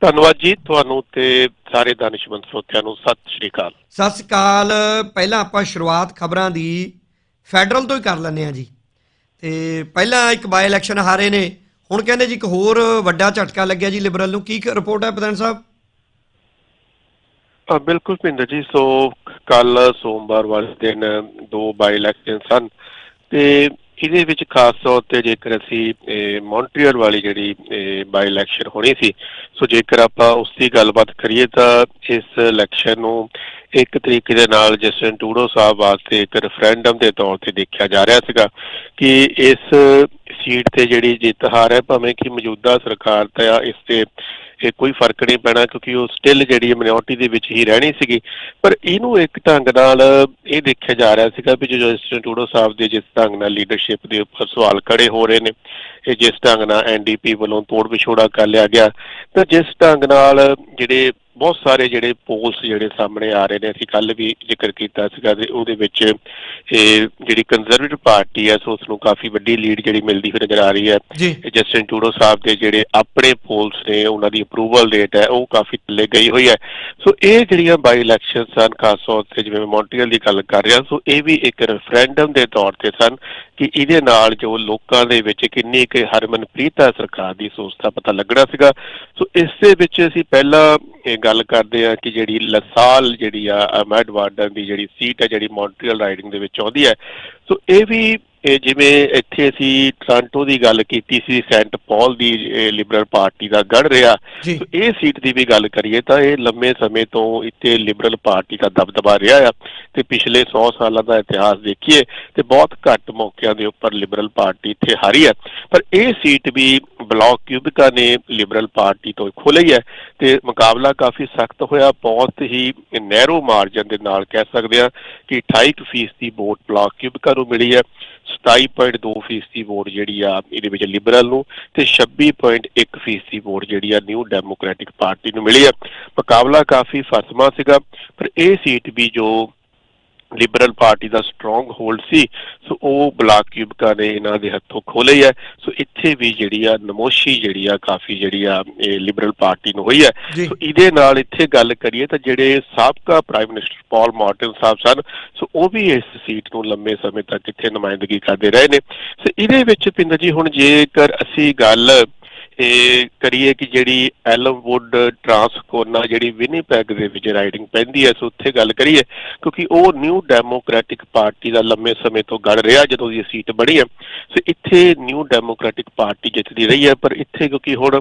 ਧੰਨਵਾਦ ਜੀ ਤੁਹਾਨੂੰ ਤੇ ਸਾਰੇ ਦਾਨਿਸ਼ਮੰਦ ਸਰੋਤਿਆਂ ਨੂੰ। ਸਤਿ ਸ਼੍ਰੀ ਅਕਾਲ। ਸਤਿ ਸ਼੍ਰੀ ਅਕਾਲ। ਪਹਿਲਾਂ ਆਪਾਂ ਸ਼ੁਰੂਆਤ ਖਬਰਾਂ ਦੀ ਫੈਡਰਲ ਤੋਂ ਹੀ ਕਰ ਲੈਂਦੇ ਹਾਂ ਜੀ। ਤੇ ਪਹਿਲਾਂ ਇੱਕ ਬਾਈ ਇਲੈਕਸ਼ਨ ਹਾਰੇ ਨੇ। ਹੁਣ ਕਹਿੰਦੇ ਜੀ ਇੱਕ ਹੋਰ ਵੱਡਾ ਝਟਕਾ ਲੱਗਿਆ ਜੀ ਲਿਬਰਲ ਨੂੰ। ਕੀ ਰਿਪੋਰਟ ਹੈ ਪ੍ਰਧਾਨ ਸਾਹਿਬ? ਬਿਲਕੁਲ ਭਿੰਦਰ ਜੀ ਸੋ ਕੱਲ ਸੋਮਵਾਰ ਵਾਲੇ ਦਿਨ ਦੋ ਬਾਈ ਇਲੈਕਸ਼ਨ ਸਨ। ਤੇ ਇਹਦੇ ਵਿੱਚ ਖਾਸ ਤੌਰ ਤੇ ਜੇਕਰ ਅਸੀਂ ਇਹ, ਮੌਂਟਰੀਅਲ ਵਾਲੀ ਜਿਹੜੀ ਬਾਈ ਇਲੈਕਸ਼ਨ ਹੋਣੀ ਸੀ ਸੋ ਜੇਕਰ ਆਪਾਂ ਉਸ ਦੀ ਗੱਲਬਾਤ ਕਰੀਏ ਤਾਂ ਇਸ ਇਲੈਕਸ਼ਨ ਨੂੰ ਇੱਕ ਤਰੀਕੇ ਦੇ ਨਾਲ ਜਸਟਨ ਟੂਡੋ ਸਾਹਿਬ ਵਾਸਤੇ ਇੱਕ ਰੈਫਰੈਂਡਮ ਦੇ ਤੌਰ ਤੇ ਦੇਖਿਆ ਜਾ ਰਿਹਾ ਸੀਗਾ ਕਿ ਇਸ ਸੀਟ ਤੇ ਜਿਹੜੀ ਜਿੱਤ ਹਾਰ ਹੈ ਭਾਵੇਂ ਕਿ ਮੌਜੂਦਾ ਸਰਕਾਰ ਤਾਂ ਇਸ ਤੇ ਇਹ ਕੋਈ ਫ਼ਰਕ ਨਹੀਂ ਪੈਣਾ ਕਿਉਂਕਿ ਉਹ ਸਟਿਲ ਜਿਹੜੀ ਮਿਨੋਰਟੀ ਦੇ ਵਿੱਚ ਹੀ ਰਹਿਣੀ ਸੀਗੀ। ਪਰ ਇਹਨੂੰ ਇੱਕ ਢੰਗ ਨਾਲ ਇਹ ਦੇਖਿਆ ਜਾ ਰਿਹਾ ਸੀਗਾ ਵੀ ਜੋ ਜਸਟਨ ਟੂਡੋ ਸਾਹਿਬ ਦੇ ਜਿਸ ਢੰਗ ਨਾਲ ਲੀਡਰਸ਼ਿਪ ਦੇ ਉੱਪਰ ਸਵਾਲ ਖੜੇ ਹੋ ਰਹੇ ਨੇ, ਇਹ ਜਿਸ ਢੰਗ ਨਾਲ ਐਨਡੀਪੀ ਵੱਲੋਂ ਤੋੜ ਵਿਛੋੜਾ ਕਰ ਲਿਆ ਗਿਆ, ਤਾਂ ਜਿਸ ਢੰਗ ਨਾਲ ਜਿਹੜੇ ਬਹੁਤ ਸਾਰੇ ਜਿਹੜੇ ਪੋਲਸ ਜਿਹੜੇ ਸਾਹਮਣੇ ਆ ਰਹੇ ਨੇ ਅਸੀਂ ਕੱਲ ਵੀ ਜ਼ਿਕਰ ਕੀਤਾ ਸੀਗਾ ਤੇ ਉਹਦੇ ਵਿੱਚ ਇਹ ਜਿਹੜੀ ਕੰਜ਼ਰਵੇਟਿਵ ਪਾਰਟੀ ਹੈ ਸੋ ਉਸ ਨੂੰ ਕਾਫੀ ਵੱਡੀ ਲੀਡ ਜਿਹੜੀ ਮਿਲਦੀ ਹੋਈ ਨਜ਼ਰ ਆ ਰਹੀ ਹੈ। ਜਸਟਿਨ ਟੂਡੋ ਸਾਹਿਬ ਦੇ ਜਿਹੜੇ ਆਪਣੇ ਪੋਲਸ ਨੇ ਉਹਨਾਂ ਦੀ ਅਪਰੂਵਲ ਰੇਟ ਹੈ ਉਹ ਕਾਫੀ ਥੱਲੇ ਗਈ ਹੋਈ ਹੈ। ਸੋ ਇਹ ਜਿਹੜੀਆਂ ਬਾਈ ਇਲੈਕਸ਼ਨ ਸਨ ਖਾਸ ਤੌਰ ਤੇ ਜਿਵੇਂ ਮੌਂਟਰੀਅਲ ਦੀ ਗੱਲ ਕਰ ਰਿਹਾ ਸੋ ਇਹ ਵੀ ਇੱਕ ਰੈਫਰੈਂਡਮ ਦੇ ਤੌਰ ਤੇ ਸਨ ਕਿ ਇਹਦੇ ਨਾਲ ਜੋ ਲੋਕਾਂ ਦੇ ਵਿੱਚ ਕਿੰਨੀ ਕਿ ਹਰਮਨਪ੍ਰੀਤ ਹੈ ਸਰਕਾਰ ਦੀ ਸੋਚ ਦਾ ਪਤਾ ਲੱਗਣਾ ਸੀਗਾ। ਸੋ ਇਸ ਦੇ ਵਿੱਚ ਅਸੀਂ ਪਹਿਲਾਂ ਇਹ ਗੱਲ ਕਰਦੇ ਆ ਕਿ ਜਿਹੜੀ ਲਸਾਲ ਜਿਹੜੀ ਆ ਅਮੈਡ ਵਾਰਡਨ ਦੀ ਜਿਹੜੀ ਸੀਟ ਹੈ, ਜਿਹੜੀ ਮੌਂਟਰੀਅਲ ਰਾਈਡਿੰਗ ਦੇ ਵਿੱਚ ਆਉਂਦੀ ਹੈ। ਸੋ ਇਹ ਵੀ ਇਹ ਜਿਵੇਂ ਇੱਥੇ ਅਸੀਂ ਟ੍ਰਾਂਟੋ ਦੀ ਗੱਲ ਕੀਤੀ ਸੀ ਸੈਂਟ ਪਾਲ ਦੀ ਲਿਬਰਲ ਪਾਰਟੀ ਦਾ ਗੜ ਰਿਹਾ। ਇਹ ਸੀਟ ਦੀ ਵੀ ਗੱਲ ਕਰੀਏ ਤਾਂ ਇਹ ਲੰਮੇ ਸਮੇਂ ਤੋਂ ਇੱਥੇ ਲਿਬਰਲ ਪਾਰਟੀ ਦਾ ਦਬਦਬਾ ਰਿਹਾ ਆ ਤੇ ਪਿਛਲੇ 100 ਸਾਲਾਂ ਦਾ ਇਤਿਹਾਸ ਦੇਖੀਏ ਤੇ ਬਹੁਤ ਘੱਟ ਮੌਕਿਆਂ ਦੇ ਉੱਪਰ ਲਿਬਰਲ ਪਾਰਟੀ ਇੱਥੇ ਹਾਰੀ ਹੈ। ਪਰ ਇਹ ਸੀਟ ਵੀ ਬਲਾਕ ਕਿਊਬਿਕਾ ਨੇ ਲਿਬਰਲ ਪਾਰਟੀ ਤੋਂ ਖੋਲ੍ਹੀ ਹੈ ਤੇ ਮੁਕਾਬਲਾ ਕਾਫੀ ਸਖਤ ਹੋਇਆ ਬਹੁਤ ਹੀ ਨੈਰੋ ਮਾਰਜਨ ਦੇ ਨਾਲ ਕਹਿ ਸਕਦੇ ਆ ਕਿ 28% ਦੀ ਵੋਟ ਬਲਾਕ ਕਿਊਬਿਕਾ ਨੂੰ ਮਿਲੀ ਹੈ। 27.2% ਦੀ ਵੋਟ ਜਿਹੜੀ ਆ ਇਹਦੇ ਵਿੱਚ ਲਿਬਰਲ ਨੂੰ ਤੇ 26.1% ਦੀ ਵੋਟ ਜਿਹੜੀ ਆ ਨਿਊ ਡੈਮੋਕ੍ਰੈਟਿਕ ਪਾਰਟੀ ਨੂੰ ਮਿਲੀ ਆ। ਮੁਕਾਬਲਾ ਕਾਫੀ ਫਸਮਾ ਸੀਗਾ, ਪਰ ਇਹ ਸੀਟ ਵੀ ਜੋ ਲਿਬਰਲ ਪਾਰਟੀ ਦਾ ਸਟਰੋਂਗ ਹੋਲਡ ਸੀ ਸੋ ਉਹ ਬਲਾਕ ਕਿਊਬਕਾ ਨੇ ਇਹਨਾਂ ਦੇ ਹੱਥੋਂ ਖੋਲੇ ਹੈ ਸੋ ਇੱਥੇ ਵੀ ਜਿਹੜੀ ਆ ਨਮੋਸ਼ੀ ਜਿਹੜੀ ਆ ਕਾਫੀ ਜਿਹੜੀ ਆ ਇਹ ਲਿਬਰਲ ਪਾਰਟੀ ਨੂੰ ਹੋਈ ਹੈ ਸੋ ਇਹਦੇ ਨਾਲ ਇੱਥੇ ਗੱਲ ਕਰੀਏ ਤਾਂ ਜਿਹੜੇ ਸਾਬਕਾ ਪ੍ਰਾਈਮ ਮਿਨਿਸਟਰ ਪਾਲ ਮਾਰਟਨ ਸਾਹਿਬ ਸਨ ਸੋ ਉਹ ਵੀ ਇਸ ਸੀਟ ਨੂੰ ਲੰਮੇ ਸਮੇਂ ਤੱਕ ਇੱਥੇ ਨੁਮਾਇੰਦਗੀ ਕਰਦੇ ਰਹੇ ਨੇ। ਸੋ ਇਹਦੇ ਵਿੱਚ ਪਿੰਦਰ ਜੀ ਹੁਣ ਜੇਕਰ ਅਸੀਂ ਗੱਲ ਇਹ ਕਰੀਏ ਕਿ ਜਿਹੜੀ ਐਲਵੁੱਡ ਟਰਾਂਸਕੋਨਾ ਜਿਹੜੀ ਵਿਨੀਪੈਗ ਦੇ ਵਿੱਚ ਰਾਈਡਿੰਗ ਪੈਂਦੀ ਹੈ, ਸੋ ਉੱਥੇ ਗੱਲ ਕਰੀਏ, ਕਿਉਂਕਿ ਉਹ ਨਿਊ ਡੈਮੋਕ੍ਰੈਟਿਕ ਪਾਰਟੀ ਦਾ ਲੰਮੇ ਸਮੇਂ ਤੋਂ ਗੜ ਰਿਹਾ, ਜਦੋਂ ਦੀ ਇਹ ਸੀਟ ਬਣੀ ਹੈ। ਸੋ ਇੱਥੇ ਨਿਊ ਡੈਮੋਕ੍ਰੈਟਿਕ ਪਾਰਟੀ ਜਿੱਤਦੀ ਰਹੀ ਹੈ, ਪਰ ਇੱਥੇ ਕਿਉਂਕਿ ਹੁਣ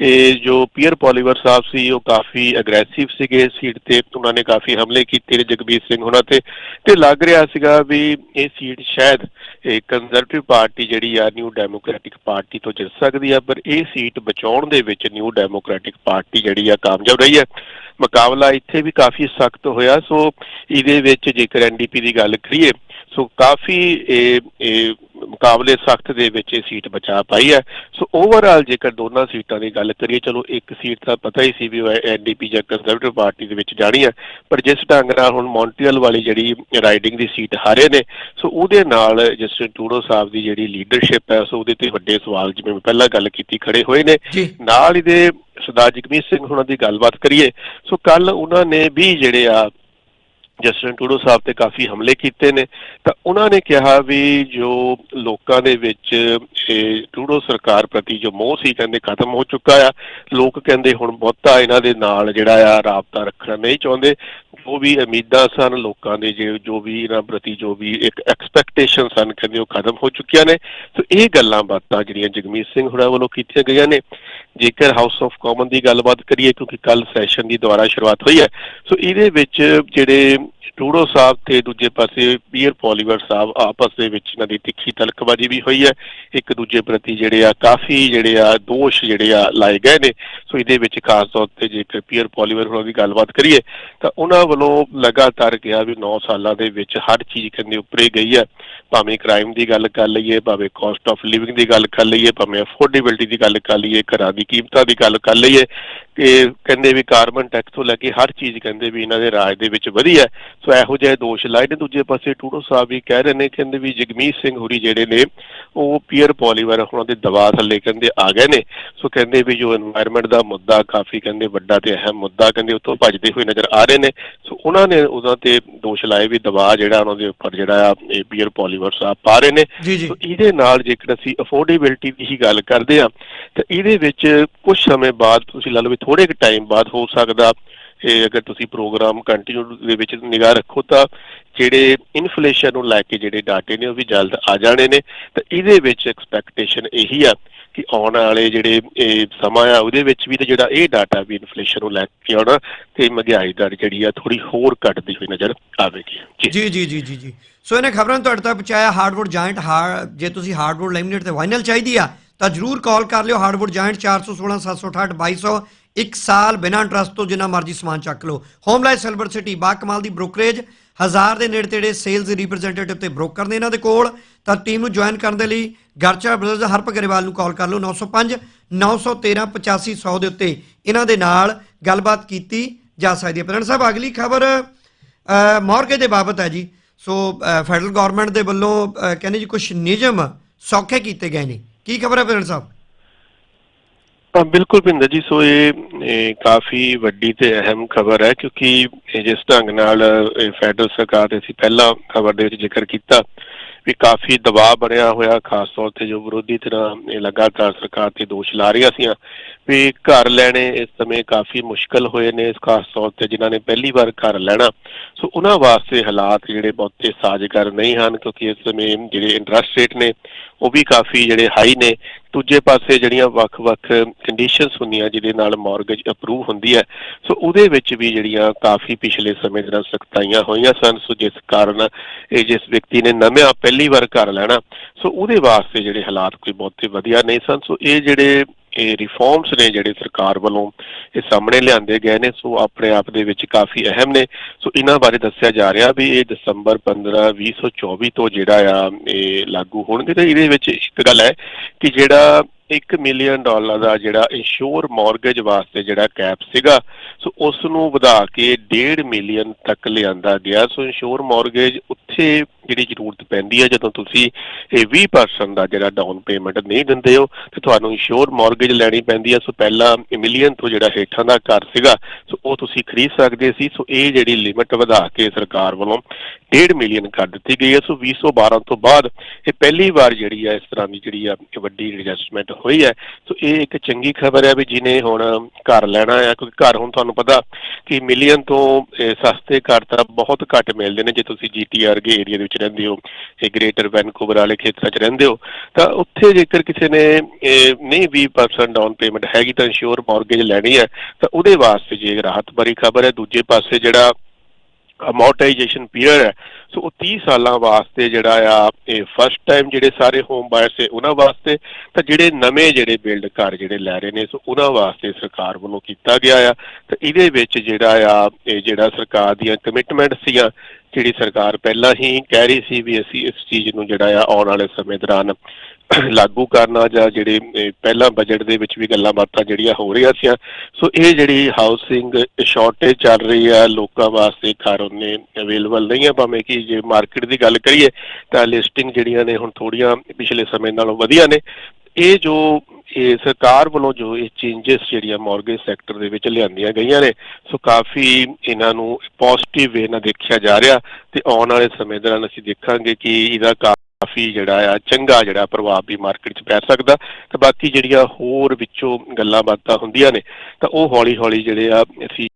ਇਹ ਜੋ ਪੀਅਰ ਪੋਲੀਵਰ ਸਾਹਿਬ ਸੀ, ਉਹ ਕਾਫੀ ਅਗਰੈਸਿਵ ਸੀਗੇ ਇਸ ਸੀਟ ਤੇ, ਉਹਨਾਂ ਨੇ ਕਾਫੀ ਹਮਲੇ ਕੀਤੇ ਨੇ ਜਗਬੀਰ ਸਿੰਘ ਉਹਨਾਂ ਤੇ ਤੇ ਲੱਗ ਰਿਹਾ ਸੀਗਾ ਵੀ ਇਹ ਸੀਟ ਸ਼ਾਇਦ ਇਹ ਕੰਜ਼ਰਵੇਟਿਵ ਪਾਰਟੀ ਜਿਹੜੀ ਆ ਨਿਊ ਡੈਮੋਕ੍ਰੈਟਿਕ ਪਾਰਟੀ ਤੋਂ ਜਿੱਤ ਸਕਦੀ ਆ, ਪਰ ਇਹ ਸੀਟ ਬਚਾਉਣ ਦੇ ਵਿੱਚ ਨਿਊ ਡੈਮੋਕ੍ਰੈਟਿਕ ਪਾਰਟੀ ਜਿਹੜੀ ਆ ਕਾਮਯਾਬ ਰਹੀ ਹੈ। ਮੁਕਾਬਲਾ ਇੱਥੇ ਵੀ ਕਾਫੀ ਸਖਤ ਹੋਇਆ, ਸੋ ਇਹਦੇ ਵਿੱਚ ਜੇਕਰ ਐਨਡੀਪੀ ਦੀ ਗੱਲ ਕਰੀਏ, ਸੋ ਕਾਫੀ ਇਹ ਮੁਕਾਬਲੇ ਸਖਤ ਦੇ ਵਿੱਚ ਇਹ ਸੀਟ ਬਚਾ ਪਾਈ ਹੈ। ਸੋ ਓਵਰਆਲ ਜੇਕਰ ਦੋਨਾਂ ਸੀਟਾਂ ਦੀ ਗੱਲ ਕਰੀਏ ਚਲੋ ਇੱਕ ਸੀਟ ਤਾਂ ਪਤਾ ਹੀ ਸੀ ਵੀ ਉਹ ਐਨਡੀਪੀ ਜਾਂ ਕੰਜ਼ਰਵੇਟਿਵ ਪਾਰਟੀ ਦੇ ਵਿੱਚ ਜਾਣੀ ਹੈ ਪਰ ਜਿਸ ਢੰਗ ਨਾਲ ਹੁਣ ਮੌਂਟਰੀਅਲ ਵਾਲੀ ਜਿਹੜੀ ਰਾਈਡਿੰਗ ਦੀ ਸੀਟ ਹਾਰੇ ਨੇ ਸੋ ਉਹਦੇ ਨਾਲ ਜਸਟਿਨ ਟੂਡੋ ਸਾਹਿਬ ਦੀ ਜਿਹੜੀ ਲੀਡਰਸ਼ਿਪ ਹੈ ਸੋ ਉਹਦੇ ਤੇ ਵੱਡੇ ਸਵਾਲ ਜਿਵੇਂ ਮੈਂ ਪਹਿਲਾਂ ਗੱਲ ਕੀਤੀ ਖੜੇ ਹੋਏ ਨੇ। ਨਾਲ ਇਹਦੇ ਸਰਦਾਰ ਜਗਮੀਤ ਸਿੰਘ ਹੁਣਾਂ ਦੀ ਗੱਲਬਾਤ ਕਰੀਏ ਸੋ ਕੱਲ ਉਹਨਾਂ ਨੇ ਵੀ ਜਿਹੜੇ ਆ ਜਸਟਿਨ ਟੂਡੋ ਸਾਹਿਬ ਤੇ ਕਾਫੀ ਹਮਲੇ ਕੀਤੇ ਨੇ, ਤਾਂ ਉਹਨਾਂ ਨੇ ਕਿਹਾ ਵੀ ਜੋ ਲੋਕਾਂ ਦੇ ਵਿੱਚ, ਇਹ ਟੂਡੋ ਸਰਕਾਰ ਪ੍ਰਤੀ ਜੋ ਮੋਹ ਸੀ ਕਹਿੰਦੇ ਖਤਮ ਹੋ ਚੁੱਕਾ ਆ। ਲੋਕ ਕਹਿੰਦੇ ਹੁਣ ਬਹੁਤਾ ਇਹਨਾਂ ਦੇ ਨਾਲ ਜਿਹੜਾ ਆ, ਰਾਬਤਾ ਰੱਖਣਾ ਨਹੀਂ ਚਾਹੁੰਦੇ। ਜੋ ਵੀ ਉਮੀਦਾਂ ਸਨ ਲੋਕਾਂ ਦੇ, ਜੇ ਜੋ ਵੀ ਇਹਨਾਂ ਪ੍ਰਤੀ ਜੋ ਵੀ ਇੱਕ ਐਕਸਪੈਕਟੇਸ਼ਨ ਸਨ, ਕਹਿੰਦੇ ਉਹ ਖਤਮ ਹੋ ਚੁੱਕੀਆਂ ਨੇ। ਸੋ ਇਹ ਗੱਲਾਂ ਬਾਤਾਂ ਜਿਹੜੀਆਂ ਜਗਮੀਤ ਸਿੰਘ ਹੁਣਾਂ ਵੱਲੋਂ ਕੀਤੀਆਂ ਗਈਆਂ ਨੇ। ਜੇਕਰ ਹਾਊਸ ਆਫ ਕਾਮਨ ਦੀ ਗੱਲਬਾਤ ਕਰੀਏ, ਕਿਉਂਕਿ ਕੱਲ ਸੈਸ਼ਨ ਦੀ ਦੁਬਾਰਾ ਸ਼ੁਰੂਆਤ ਹੋਈ ਹੈ। ਸੋ ਇਹਦੇ ਵਿੱਚ ਜਿਹੜੇ ਟੂਡੋ ਸਾਹਿਬ ਤੇ ਦੂਜੇ ਪਾਸੇ ਪੀਅਰ ਪੋਲੀਵਰ ਸਾਹਿਬ ਆਪਸ ਦੇ ਵਿੱਚ ਇਹਨਾਂ ਦੀ ਤਿੱਖੀ ਤਲਕਬਾਜ਼ੀ ਵੀ ਹੋਈ ਹੈ। ਇੱਕ ਦੂਜੇ ਪ੍ਰਤੀ ਜਿਹੜੇ ਆ ਕਾਫੀ ਜਿਹੜੇ ਆ ਦੋਸ਼ ਜਿਹੜੇ ਆ ਲਾਏ ਗਏ ਨੇ। ਸੋ ਇਹਦੇ ਵਿੱਚ ਖਾਸ ਤੌਰ ਤੇ ਜੇਕਰ ਪੀਅਰ ਪੋਲੀਵਰ ਹੋਣਾ ਦੀ ਗੱਲਬਾਤ ਕਰੀਏ, ਤਾਂ ਉਹਨਾਂ ਵੱਲੋਂ ਲਗਾਤਾਰ ਕਿਹਾ ਵੀ 9 ਸਾਲਾਂ ਦੇ ਵਿੱਚ ਹਰ ਚੀਜ਼ ਕਹਿੰਦੇ ਉੱਪਰੇ ਗਈ ਹੈ। ਭਾਵੇਂ ਕ੍ਰਾਈਮ ਦੀ ਗੱਲ ਕਰ ਲਈਏ, ਭਾਵੇਂ ਕਾਸਟ ਆਫ ਲਿਵਿੰਗ ਦੀ ਗੱਲ ਕਰ ਲਈਏ, ਭਾਵੇਂ ਅਫੋਰਡੇਬਿਲਟੀ ਦੀ ਗੱਲ ਕਰ ਲਈਏ, ਘਰਾਂ ਦੀ ਕੀਮਤਾਂ ਦੀ ਗੱਲ ਕਰ ਲਈਏ ਕਿ ਕਹਿੰਦੇ ਵੀ ਕਾਰਬਨ ਟੈਕਸ ਤੋਂ ਲੈ ਕੇ ਹਰ ਚੀਜ਼ ਕਹਿੰਦੇ ਵੀ ਇਹਨਾਂ ਦੇ ਰਾਜ ਦੇ ਵਿੱਚ ਵਧੀ ਹੈ। ਸੋ ਇਹੋ ਜਿਹੇ ਦੋਸ਼ ਲਾਏ ਨੇ। ਦੂਜੇ ਪਾਸੇ ਟੂਡੋ ਸਾਹਿਬ ਵੀ ਕਹਿ ਰਹੇ ਨੇ ਕਹਿੰਦੇ ਵੀ ਜਗਮੀਤ ਸਿੰਘ ਹੁਰੀ ਜਿਹੜੇ ਨੇ ਉਹ ਪੀਅਰ ਪੋਲੀਵਰ ਉਹਨਾਂ ਦੇ ਦਬਾਅ ਥੱਲੇ ਕਹਿੰਦੇ ਆ ਗਏ ਨੇ। ਸੋ ਕਹਿੰਦੇ ਵੀ ਜੋ এনवायरमेंट ਦਾ ਮੁੱਦਾ ਕਾਫੀ ਕਹਿੰਦੇ ਵੱਡਾ ਤੇ ਅਹਿਮ ਮੁੱਦਾ ਕਹਿੰਦੇ ਉੱਥੋਂ ਭੱਜਦੇ ਹੋਏ ਨਜ਼ਰ ਆ ਰਹੇ ਨੇ। ਸੋ ਉਹਨਾਂ ਨੇ ਉਹਨਾਂ ਤੇ ਦੋਸ਼ ਲਾਏ ਵੀ ਦਬਾਅ ਜਿਹੜਾ ਉਹਨਾਂ ਦੇ ਉੱਪਰ ਜਿਹੜਾ ਆ ਇਹ ਪੀਅਰ ਪੋਲੀਵਰ ਸਾਹਿਬ ਪਾ ਰਹੇ ਨੇ। ਸੋ ਇਹਦੇ ਨਾਲ ਜੇਕਰ ਅਸੀਂ ਅਫੋਰਡੇਬਿਲਟੀ ਦੀ ਹੀ ਗੱਲ ਕਰਦੇ ਆ ਤਾਂ ਇਹਦੇ ਵਿੱਚ ਕੁਝ ਸਮੇਂ ਬਾਅਦ ਤੁਸੀਂ ਲਾ ਲਓ ਵੀ ਥੋੜੇ ਕੁ ਟਾਈਮ ਬਾਅਦ ਹੋ ਸਕਦਾ ਇਹ ਅਗਰ ਤੁਸੀਂ ਪ੍ਰੋਗਰਾਮ ਕੰਟੀਨਿਊ ਦੇ ਵਿੱਚ ਨਿਗਾਹ ਰੱਖੋ ਤਾਂ ਜਿਹੜੇ ਇਨਫਲੇਸ਼ਨ ਨੂੰ ਲੈ ਕੇ ਜਿਹੜੇ ਡਾਟੇ ਨੇ ਉਹ ਵੀ ਜਲਦ ਆ ਜਾਣੇ ਨੇ। ਤਾਂ ਇਹਦੇ ਵਿੱਚ ਐਕਸਪੈਕਟੇਸ਼ਨ ਇਹੀ ਆ ਕਿ ਆਉਣ ਵਾਲੇ ਜਿਹੜੇ ਇਹ ਸਮਾਂ ਆ, ਉਹਦੇ ਵਿੱਚ ਵੀ ਤੇ ਜਿਹੜਾ ਇਹ ਡਾਟਾ ਵੀ ਇਨਫਲੇਸ਼ਨ ਨੂੰ ਲੈ ਕੇ ਆਉਣਾ ਤੇ ਮਹਿੰਗਾਈ ਦਰ ਜਿਹੜੀ ਆ ਥੋੜੀ ਹੋਰ ਘਟਦੀ ਹੋਈ ਨਜ਼ਰ ਆਵੇਗੀ। ਜੀ। ਜੀ ਜੀ ਜੀ ਜੀ ਸੋ ਇਹਨੇ ਖਬਰਾਂ ਤੁਹਾਡੇ ਤੱਕ ਪਹੁੰਚਾਇਆ ਹਾਰਡਵੁੱਡ ਜਾਇੰਟ ਹਾਰ ਜੇ ਤੁਸੀਂ ਹਾਰਡਵੁੱਡ ਲੈਮੀਨੇਟ ਤੇ ਵਾਈਨਲ ਚਾਹੀਦੀ ਆ, ਤਾਂ ਜਰੂਰ ਕਾਲ ਕਰ ਲਿਓ ਹਾਰਡਵੁੱਡ ਜਾਇੰਟ 416 768 2200 ਇੱਕ ਸਾਲ ਬਿਨਾਂ ਇੰਟਰਸਟ ਤੋਂ ਜਿੰਨਾ ਮਰਜ਼ੀ ਸਮਾਨ ਚੱਕ ਲਓ। ਹੋਮਲਾਈਟ ਸਿਲਵਰ ਸਿਟੀ ਬਾ ਕਮਾਲ ਦੀ ਬ੍ਰੋਕਰੇਜ। ਹਜ਼ਾਰ ਦੇ ਨੇੜੇ ਤੇੜੇ ਸੇਲਜ਼ ਰਿਪਰੈਜ਼ੈਂਟੇਟਿਵ ਤੇ ਬ੍ਰੋਕਰ ਨੇ ਇਹਨਾਂ ਦੇ ਕੋਲ। ਤਾਂ ਟੀਮ ਨੂੰ ਜੁਆਇਨ ਕਰਨ ਦੇ ਲਈ ਗਰਚਾ ਬ੍ਰਦਰਜ਼ ਹਰਪ ਗਰੇਵਾਲ ਨੂੰ ਕਾਲ ਕਰ ਲਓ 905 913 8500 ਦੇ ਉੱਤੇ ਇਹਨਾਂ ਦੇ ਨਾਲ ਗੱਲਬਾਤ ਕੀਤੀ ਜਾ ਸਕਦੀ ਹੈ। ਪ੍ਰਧਾਨ ਸਾਹਿਬ, ਅਗਲੀ ਖਬਰ ਮੌਰਗੇ ਦੇ ਬਾਬਤ ਹੈ ਜੀ। ਸੋ ਫੈਡਰਲ ਗਵਰਨਮੈਂਟ ਦੇ ਵੱਲੋਂ ਕਹਿੰਦੇ ਜੀ ਕੁਝ ਨਿਯਮ ਸੌਖੇ ਕੀਤੇ ਗਏ ਨੇ। ਕੀ ਖਬਰ ਹੈ ਪ੍ਰਧਾਨ ਸਾਹਿਬ? ਬਿਲਕੁਲ ਭਿੰਦਰ ਜੀ, ਸੋ ਇਹ ਕਾਫੀ ਵੱਡੀ ਤੇ ਅਹਿਮ ਖਬਰ ਹੈ ਕਿਉਂਕਿ ਜਿਸ ਢੰਗ ਨਾਲ ਫੈਡਰਲ ਸਰਕਾਰ ਦੇ ਅਸੀਂ ਪਹਿਲਾਂ ਖਬਰ ਦੇ ਵਿੱਚ ਜ਼ਿਕਰ ਕੀਤਾ ਵੀ ਕਾਫੀ ਦਬਾਅ ਬਣਿਆ ਹੋਇਆ, ਖਾਸ ਤੌਰ ਤੇ ਜੋ ਵਿਰੋਧੀ ਧਿਰਾਂ ਲਗਾਤਾਰ ਸਰਕਾਰ ਤੇ ਦੋਸ਼ ਲਾ ਰਹੀਆਂ ਸੀ ਵੀ ਘਰ ਲੈਣੇ ਇਸ ਸਮੇਂ ਕਾਫੀ ਮੁਸ਼ਕਲ ਹੋਏ ਨੇ, ਇਸ ਖਾਸ ਤੌਰ ਤੇ ਜਿਨ੍ਹਾਂ ਨੇ ਪਹਿਲੀ ਵਾਰ ਘਰ ਲੈਣਾ। ਸੋ ਉਹਨਾਂ ਵਾਸਤੇ ਹਾਲਾਤ ਜਿਹੜੇ ਬਹੁਤੇ ਸਾਜ਼ਗਾਰ ਨਹੀਂ ਹਨ, ਕਿਉਂਕਿ ਇਸ ਸਮੇਂ ਜਿਹੜੇ ਇੰਟਰਸਟ ਰੇਟ ਨੇ, ਉਹ ਵੀ ਕਾਫੀ ਜਿਹੜੇ ਹਾਈ ਨੇ। ਦੂਜੇ ਪਾਸੇ ਜਿਹੜੀਆਂ ਵੱਖ-ਵੱਖ ਕੰਡੀਸ਼ਨਸ ਹੁੰਦੀਆਂ, ਜਿਹਦੇ ਨਾਲ ਮਾਰਗੇਜ ਅਪਰੂਵ ਹੁੰਦੀ ਹੈ, ਸੋ ਉਹਦੇ ਵਿੱਚ ਵੀ ਜਿਹੜੀਆਂ ਕਾਫੀ ਪਿਛਲੇ ਸਮੇਂ ਦੇ ਨਾਲ ਸਖਤਾਈਆਂ ਹੋਈਆਂ ਸਨ। ਸੋ ਜਿਸ ਕਾਰਨ ਇਹ ਜਿਸ ਵਿਅਕਤੀ ਨੇ ਨਵਾਂ ਪਹਿਲੀ ਵਾਰ ਘਰ ਲੈਣਾ, ਸੋ ਉਹਦੇ ਵਾਸਤੇ ਜਿਹੜੇ ਹਾਲਾਤ ਕੋਈ ਬਹੁਤੇ ਵਧੀਆ ਨਹੀਂ ਸਨ। ਸੋ ਇਹ ਜਿਹੜੇ ਇਹ ਰਿਫਾਰਮਸ ਨੇ ਜਿਹੜੇ ਸਰਕਾਰ ਵੱਲੋਂ ਇਹ ਸਾਹਮਣੇ ਲਿਆਂਦੇ ਗਏ ਨੇ, ਸੋ ਆਪਣੇ ਆਪ ਦੇ ਵਿੱਚ ਕਾਫੀ ਅਹਿਮ ਨੇ। ਸੋ ਇਹਨਾਂ ਬਾਰੇ ਦੱਸਿਆ ਜਾ ਰਿਹਾ ਵੀ ਇਹ ਦਸੰਬਰ 15 2024 ਤੋਂ ਜਿਹੜਾ ਆ, ਇਹ ਲਾਗੂ ਹੋਣਗੇ ਤੇ ਇਹਦੇ ਵਿੱਚ ਇੱਕ ਗੱਲ ਹੈ ਕਿ ਜਿਹੜਾ 1 ਮਿਲੀਅਨ ਡਾਲਰ ਦਾ ਜਿਹੜਾ ਇੰਸ਼ੋਰ ਮਾਰਗੇਜ ਵਾਸਤੇ ਜਿਹੜਾ ਕੈਪ ਸੀਗਾ, ਸੋ ਉਸ ਨੂੰ ਵਧਾ ਕੇ 1.5 ਮਿਲੀਅਨ ਤੱਕ ਲਿਆਂਦਾ ਗਿਆ। ਸੋ ਇੰਸ਼ੋਰ ਮਾਰਗੇਜ ਉੱਥੇ ਜਿਹੜੀ ਜ਼ਰੂਰਤ ਪੈਂਦੀ ਹੈ, ਜਦੋਂ ਤੁਸੀਂ ਇਹ 20% ਦਾ ਜਿਹੜਾ ਡਾਊਨ ਪੇਮੈਂਟ ਨਹੀਂ ਦਿੰਦੇ ਹੋ, ਤੇ ਤੁਹਾਨੂੰ ਇੰਸ਼ੋਰ ਮਾਰਗੇਜ ਲੈਣੀ ਪੈਂਦੀ ਹੈ। ਸੋ ਪਹਿਲਾਂ ਮਿਲੀਅਨ ਤੋਂ ਜਿਹੜਾ ਹੇਠਾਂ ਦਾ ਘਰ ਸੀਗਾ, ਸੋ ਉਹ ਤੁਸੀਂ ਖਰੀਦ ਸਕਦੇ ਸੀ। ਸੋ ਇਹ ਜਿਹੜੀ ਲਿਮਿਟ ਵਧਾ ਕੇ ਸਰਕਾਰ ਵੱਲੋਂ 1.5 ਮਿਲੀਅਨ ਕਰ ਦਿੱਤੀ ਗਈ ਹੈ। ਸੋ 2012 ਤੋਂ ਬਾਅਦ ਇਹ ਪਹਿਲੀ ਵਾਰ ਜਿਹੜੀ ਹੈ, ਇਸ ਤਰ੍ਹਾਂ ਦੀ ਜਿਹੜੀ ਆ ਵੱਡੀ ਐਡਜਸਟਮੈਂਟ ਹੋਈ ਹੈ। ਸੋ ਇਹ ਇੱਕ ਚੰਗੀ ਖਬਰ ਹੈ ਵੀ ਜਿਹਨੇ ਹੁਣ ਘਰ ਲੈਣਾ ਹੈ ਕਿਉਂਕਿ ਘਰ ਹੁਣ ਤੁਹਾਨੂੰ ਪਤਾ ਕਿ ਮਿਲੀਅਨ ਤੋਂ ਇਹ ਸਸਤੇ ਘਰ ਤਾਂ ਬਹੁਤ ਘੱਟ ਮਿਲਦੇ ਨੇ, ਜੇ ਤੁਸੀਂ ਜੀਟੀਆਰ ਦੇ ਏਰੀਆ ਦੇ ਵਿੱਚ ਰਹਿੰਦੇ ਹੋ, ਇਹ ਗ੍ਰੇਟਰ ਵੈਨਕੂਵਰ ਵਾਲੇ ਖੇਤਰਾਂ 'ਚ ਰਹਿੰਦੇ ਹੋ, ਤਾਂ ਉੱਥੇ ਜੇਕਰ ਕਿਸੇ ਨੇ ਨਹੀਂ 20% ਡਾਊਨ ਪੇਮੈਂਟ ਹੈਗੀ ਤਾਂ ਇੰਸ਼ੋਰ ਮਾਰਗੇਜ ਲੈਣੀ ਹੈ, ਤਾਂ ਉਹਦੇ ਵਾਸਤੇ ਜੇ ਰਾਹਤ ਭਰੀ ਖਬਰ ਹੈ, ਦੂਜੇ ਪਾਸੇ ਜਿਹੜਾ ਅਮੋਰਟਾਈਜੇਸ਼ਨ ਪੀਰੀਅਡ ਹੈ, ਸੋ ਉਹ 30 ਸਾਲਾਂ ਵਾਸਤੇ ਜਿਹੜਾ ਆ, ਇਹ ਫਸਟ ਟਾਈਮ ਜਿਹੜੇ ਸਾਰੇ ਹੋਮ ਬਾਇਰਸ ਹੈ ਉਹਨਾਂ ਵਾਸਤੇ, ਤਾਂ ਜਿਹੜੇ ਨਵੇਂ ਜਿਹੜੇ ਬਿਲਡ ਘਰ ਜਿਹੜੇ ਲੈ ਰਹੇ ਨੇ, ਸੋ ਉਹਨਾਂ ਵਾਸਤੇ ਸਰਕਾਰ ਵੱਲੋਂ ਕੀਤਾ ਗਿਆ ਆ, ਤਾਂ ਇਹਦੇ ਵਿੱਚ ਜਿਹੜਾ ਆ, ਇਹ ਜਿਹੜਾ ਸਰਕਾਰ ਦੀਆਂ ਕਮਿਟਮੈਂਟ ਸੀਆਂ ਜਿਹੜੀ ਸਰਕਾਰ ਪਹਿਲਾਂ ਹੀ ਕਹਿ ਰਹੀ ਸੀ ਵੀ ਅਸੀਂ ਇਸ ਚੀਜ਼ ਨੂੰ ਜਿਹੜਾ ਆ ਆਉਣ ਵਾਲੇ ਸਮੇਂ ਦੌਰਾਨ ਲਾਗੂ ਕਰਨਾ ਜਾਂ ਜਿਹੜੇ ਪਹਿਲਾਂ ਬਜਟ ਦੇ ਵਿੱਚ ਵੀ ਗੱਲਾਂ ਬਾਤਾਂ ਜਿਹੜੀਆਂ ਹੋ ਰਹੀਆਂ ਸੀ ਸੋ ਇਹ ਜਿਹੜੀ ਹਾਊਸਿੰਗ ਸ਼ਾਰਟੇਜ ਚੱਲ ਰਹੀ ਆ, ਲੋਕਾਂ ਵਾਸਤੇ ਘਰ ਉਹਨੇ ਅਵੇਲੇਬਲ ਨਹੀਂ ਆ, ਭਾਵੇਂ ਕਿ ਜੇ ਮਾਰਕੀਟ ਦੀ ਗੱਲ ਕਰੀਏ ਤਾਂ ਲਿਸਟਿੰਗ ਜਿਹੜੀਆਂ ਨੇ ਹੁਣ ਥੋੜੀਆਂ ਪਿਛਲੇ ਸਮੇਂ ਨਾਲੋਂ ਵਧੀਆ ਨੇ। ਇਹ ਜੋ, ਇਹ ਸਰਕਾਰ ਵੱਲੋਂ ਜੋ ਇਹ ਚੇਂਜਸ ਜਿਹੜੀਆਂ ਮਾਰਗੇਜ ਸੈਕਟਰ ਦੇ ਵਿੱਚ ਲਿਆਂਦੀਆਂ ਗਈਆਂ ਨੇ, ਸੋ ਕਾਫੀ ਇਹਨਾਂ ਨੂੰ ਪੋਜ਼ਿਟਿਵ ਵੇ ਨਾਲ ਦੇਖਿਆ ਜਾ ਰਿਹਾ ਤੇ ਆਉਣ ਵਾਲੇ ਸਮੇਂ ਦੌਰਾਨ ਅਸੀਂ ਦੇਖਾਂਗੇ ਕਿ ਇਹਦਾ ਕਾਫੀ ਜਿਹੜਾ ਆ, ਚੰਗਾ ਜਿਹੜਾ ਪ੍ਰਭਾਵ ਵੀ ਮਾਰਕੀਟ 'ਚ ਪੈ ਸਕਦਾ। ਤੇ ਬਾਕੀ ਜਿਹੜੀਆਂ ਹੋਰ ਵਿੱਚੋਂ ਗੱਲਾਂ ਬਾਤਾਂ ਹੁੰਦੀਆਂ ਨੇ, ਤਾਂ ਉਹ ਹੌਲੀ ਹੌਲੀ ਜਿਹੜੇ ਆ, ਅਸੀਂ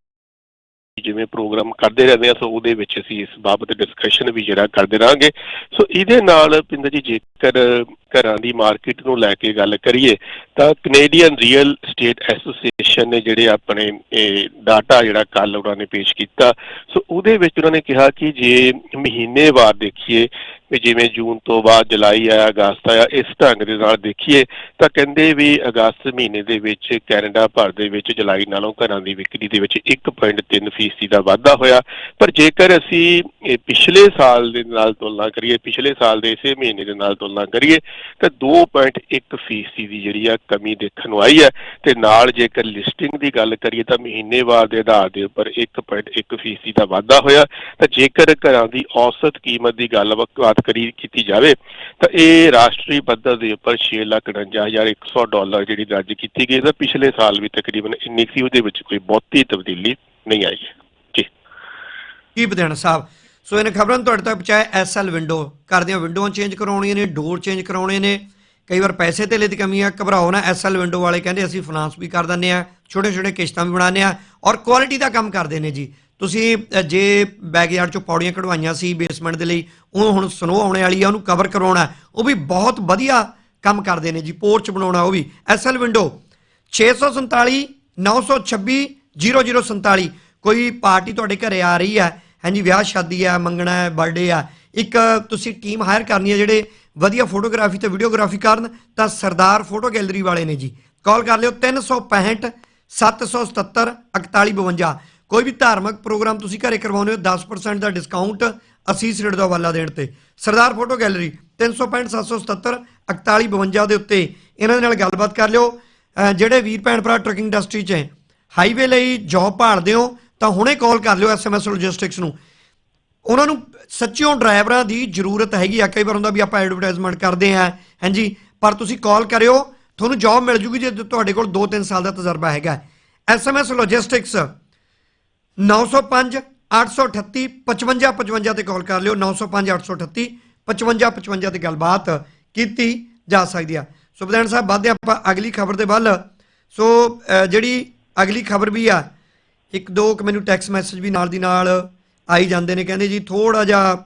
ਜਿਵੇਂ ਪ੍ਰੋਗਰਾਮ ਕਰਦੇ ਰਹਿੰਦੇ ਆ, ਸੋ ਉਹਦੇ ਵਿੱਚ ਅਸੀਂ ਇਸ ਬਾਬਤ ਡਿਸਕਸ਼ਨ ਵੀ ਜਿਹੜਾ ਕਰਦੇ ਰਹਾਂਗੇ। ਸੋ ਇਹਦੇ ਨਾਲ ਪਿੰਦਰ ਜੀ, ਜੇਕਰ ਘਰਾਂ ਦੀ ਮਾਰਕੀਟ ਨੂੰ ਲੈ ਕੇ ਗੱਲ ਕਰੀਏ, ਤਾਂ ਕੈਨੇਡੀਅਨ ਰੀਅਲ ਸਟੇਟ ਐਸੋਸੀਏਸ਼ਨ ਨੇ ਜਿਹੜੇ ਆਪਣੇ, ਇਹ ਡਾਟਾ ਜਿਹੜਾ ਕੱਲ ਉਹਨਾਂ ਨੇ ਪੇਸ਼ ਕੀਤਾ, ਸੋ ਉਹਦੇ ਵਿੱਚ ਉਹਨਾਂ ਨੇ ਕਿਹਾ ਕਿ ਜੇ ਮਹੀਨੇਵਾਰ ਦੇਖੀਏ ਵੀ ਜਿਵੇਂ ਜੂਨ ਤੋਂ ਬਾਅਦ ਜੁਲਾਈ ਆਇਆ, ਅਗਸਤ ਆਇਆ, ਇਸ ਢੰਗ ਦੇ ਨਾਲ ਦੇਖੀਏ ਤਾਂ ਕਹਿੰਦੇ ਵੀ ਅਗਸਤ ਮਹੀਨੇ ਦੇ ਵਿੱਚ ਕੈਨੇਡਾ ਭਰ ਦੇ ਵਿੱਚ ਜੁਲਾਈ ਨਾਲੋਂ ਘਰਾਂ ਦੀ ਵਿਕਰੀ ਦੇ ਵਿੱਚ 1.3 ਫੀਸਦੀ ਦਾ ਵਾਧਾ ਹੋਇਆ। ਪਰ ਜੇਕਰ ਅਸੀਂ ਪਿਛਲੇ ਸਾਲ ਦੇ ਨਾਲ ਤੁਲਨਾ ਕਰੀਏ, ਪਿਛਲੇ ਸਾਲ ਦੇ ਇਸੇ ਮਹੀਨੇ ਦੇ ਨਾਲ ਤੁਲਨਾ ਕਰੀਏ, ਤਾਂ 2.1 ਫੀਸਦੀ ਦੀ ਜਿਹੜੀ ਆ ਕਮੀ ਦੇਖਣ ਨੂੰ ਆਈ ਹੈ। ਤੇ ਨਾਲ ਜੇਕਰ ਲਿਸਟਿੰਗ ਦੀ ਗੱਲ ਕਰੀਏ ਤਾਂ ਮਹੀਨੇਵਾਰ ਦੇ ਆਧਾਰ ਦੇ ਉੱਪਰ 1.1 ਫੀਸਦੀ ਦਾ ਵਾਧਾ ਹੋਇਆ। ਤਾਂ ਜੇਕਰ ਘਰਾਂ ਦੀ ਔਸਤ ਕੀਮਤ ਦੀ ਗੱਲਬਾਤ ਕਰੀ ਕੀਤੀ ਜਾਵੇ ਤਾਂ ਇਹ ਰਾਸ਼ਟਰੀ ਪੱਧਰ ਦੇ ਉੱਪਰ 6,49,100 ਡਾਲਰ ਜਿਹੜੀ ਦਰਜ ਕੀਤੀ ਗਈ ਤਾਂ ਪਿਛਲੇ ਸਾਲ ਵੀ ਤਕਰੀਬਨ ਇੰਨੀ ਸੀ ਉਹਦੇ ਵਿੱਚ ਕੋਈ ਬਹੁਤੀ ਤਬਦੀਲੀ ਨਹੀਂ ਆਈ। ਜੀ। ਕੀ ਬਦਣ ਸਾਹਿਬ? ਸੋ ਇਹਨਾਂ ਖਬਰਾਂ ਤੁਹਾਡੇ ਤੱਕ ਪਹੁੰਚਾਇਆ ਐਸਐਲ ਵਿੰਡੋ। ਕਰਦਿਆਂ ਵਿੰਡੋਆਂ ਚੇਂਜ ਕਰਾਉਣੀਆਂ ਨੇ ਡੋਰ ਚੇਂਜ ਕਰਾਉਣੇ ਨੇ। ਕਈ ਵਾਰ ਪੈਸੇ ਧੇਲੇ ਦੀ ਕਮੀ ਆ ਘਬਰਾਓ ਨਾ ਐਸਐਲ ਵਿੰਡੋ ਵਾਲੇ ਕਹਿੰਦੇ ਅਸੀਂ ਫਾਈਨਾਂਸ ਵੀ ਕਰ ਦਿੰਦੇ ਆ ਛੋਟੇ ਛੋਟੇ ਕਿਸ਼ਤਾਂ ਵੀ ਬਣਾਉਂਦੇ ਆ ਔਰ ਕੁਆਲਿਟੀ ਦਾ ਕੰਮ ਕਰਦੇ ਨੇ ਜੀ। ਤੁਸੀਂ ਜੇ ਬੈਕਯਾਰਡ ਚੋਂ ਪੌੜੀਆਂ ਕਢਵਾਈਆਂ ਸੀ ਬੇਸਮੈਂਟ ਦੇ ਲਈ, ਉਹ ਹੁਣ ਸਨੋ ਆਉਣੇ ਵਾਲੀ ਆ, ਉਹਨੂੰ ਕਵਰ ਕਰਾਉਣਾ ਉਹ ਵੀ ਬਹੁਤ ਵਧੀਆ ਕੰਮ ਕਰਦੇ ਨੇ ਜੀ ਪੋਰਚ ਬਣਾਉਣਾ ਉਹ ਵੀ। ਐਸਐਲ ਵਿੰਡੋ 647 926 0047 ਕੋਈ ਪਾਰਟੀ ਤੁਹਾਡੇ ਘਰੇ ਆ ਰਹੀ ਹੈ, ਹਾਂਜੀ, ਵਿਆਹ ਸ਼ਾਦੀ ਹੈ, ਮੰਗਣਾ ਹੈ ਬਰਥਡੇ ਆ ਇੱਕ ਤੁਸੀਂ ਟੀਮ ਹਾਇਰ ਕਰਨੀ ਹੈ ਜਿਹੜੇ ਵਧੀਆ ਫੋਟੋਗ੍ਰਾਫੀ ਤੇ ਵੀਡੀਓਗ੍ਰਾਫੀ ਕਰਨ, ਤਾਂ ਸਰਦਾਰ ਫੋਟੋ ਗੈਲਰੀ ਵਾਲੇ ਨੇ ਜੀ। ਕਾਲ ਕਰ ਲਿਓ 365 777 4152 ਕੋਈ ਵੀ ਧਾਰਮਿਕ ਪ੍ਰੋਗਰਾਮ ਤੁਸੀਂ ਘਰੇ ਕਰਵਾਉਂਦੇ ਹੋ 10% ਦਾ ਡਿਸਕਾਊਂਟ ਅਸੀਸ ਰੇਟ ਦਾ ਹਵਾਲਾ ਦੇਣ ਤੇ। ਸਰਦਾਰ ਫੋਟੋ ਗੈਲਰੀ 365 777 4152 ਦੇ ਉੱਤੇ। ਇਹਨਾਂ ਦੇ ਨਾਲ ਗੱਲਬਾਤ ਕਰ ਲਿਓ। ਜਿਹੜੇ ਵੀਰ, ਭੈਣ, ਭਰਾ ਟਰਕਿੰਗ ਇੰਡਸਟਰੀ 'ਚ ਹੈ ਹਾਈਵੇ ਲਈ ਜੌਬ ਭਾਲਦੇ ਹੋ, ਤਾਂ ਹੁਣੇ ਕਾਲ ਕਰ ਲਿਓ ਐਸਐਮਐਸ ਲੌਜਿਸਟਿਕਸ ਨੂੰ। ਉਹਨਾਂ ਨੂੰ ਸੱਚਿਓ ਡਰਾਈਵਰਾਂ ਦੀ ਜ਼ਰੂਰਤ ਹੈਗੀ ਆ। ਕਈ ਵਾਰ ਹੁੰਦਾ ਵੀ ਆਪਾਂ ਐਡਵਰਟਾਈਜ਼ਮੈਂਟ ਕਰਦੇ ਆ ਹਾਂਜੀ, ਪਰ ਤੁਸੀਂ ਕਾਲ ਕਰਿਓ, ਤੁਹਾਨੂੰ ਜੌਬ ਮਿਲ ਜੂਗੀ ਜੇ ਤੁਹਾਡੇ ਕੋਲ 2-3 ਸਾਲ ਦਾ ਤਜਰਬਾ ਹੈਗਾ। ਐਸਐਮਐਸ ਲੌਜਿਸਟਿਕਸ 905 838 55 55 ਤੇ ਕਾਲ ਕਰ ਲਿਓ। 905 838 55 55 ਤੇ ਗੱਲਬਾਤ ਕੀਤੀ ਜਾ ਸਕਦੀ ਆ। ਸੋ ਵਿਧਾਨ ਸਾਹਿਬ ਵਾਧੇ ਆਪਾਂ ਅਗਲੀ ਖਬਰ ਦੇ ਵੱਲ। ਸੋ ਜਿਹੜੀ ਅਗਲੀ ਖਬਰ ਵੀ ਆ, ਇੱਕ ਦੋ ਕੁ ਮੈਨੂੰ ਟੈਕਸ ਮੈਸੇਜ ਵੀ ਨਾਲ ਦੀ ਨਾਲ ਆਈ ਜਾਂਦੇ ਨੇ। ਕਹਿੰਦੇ ਜੀ ਥੋੜਾ ਜਿਹਾ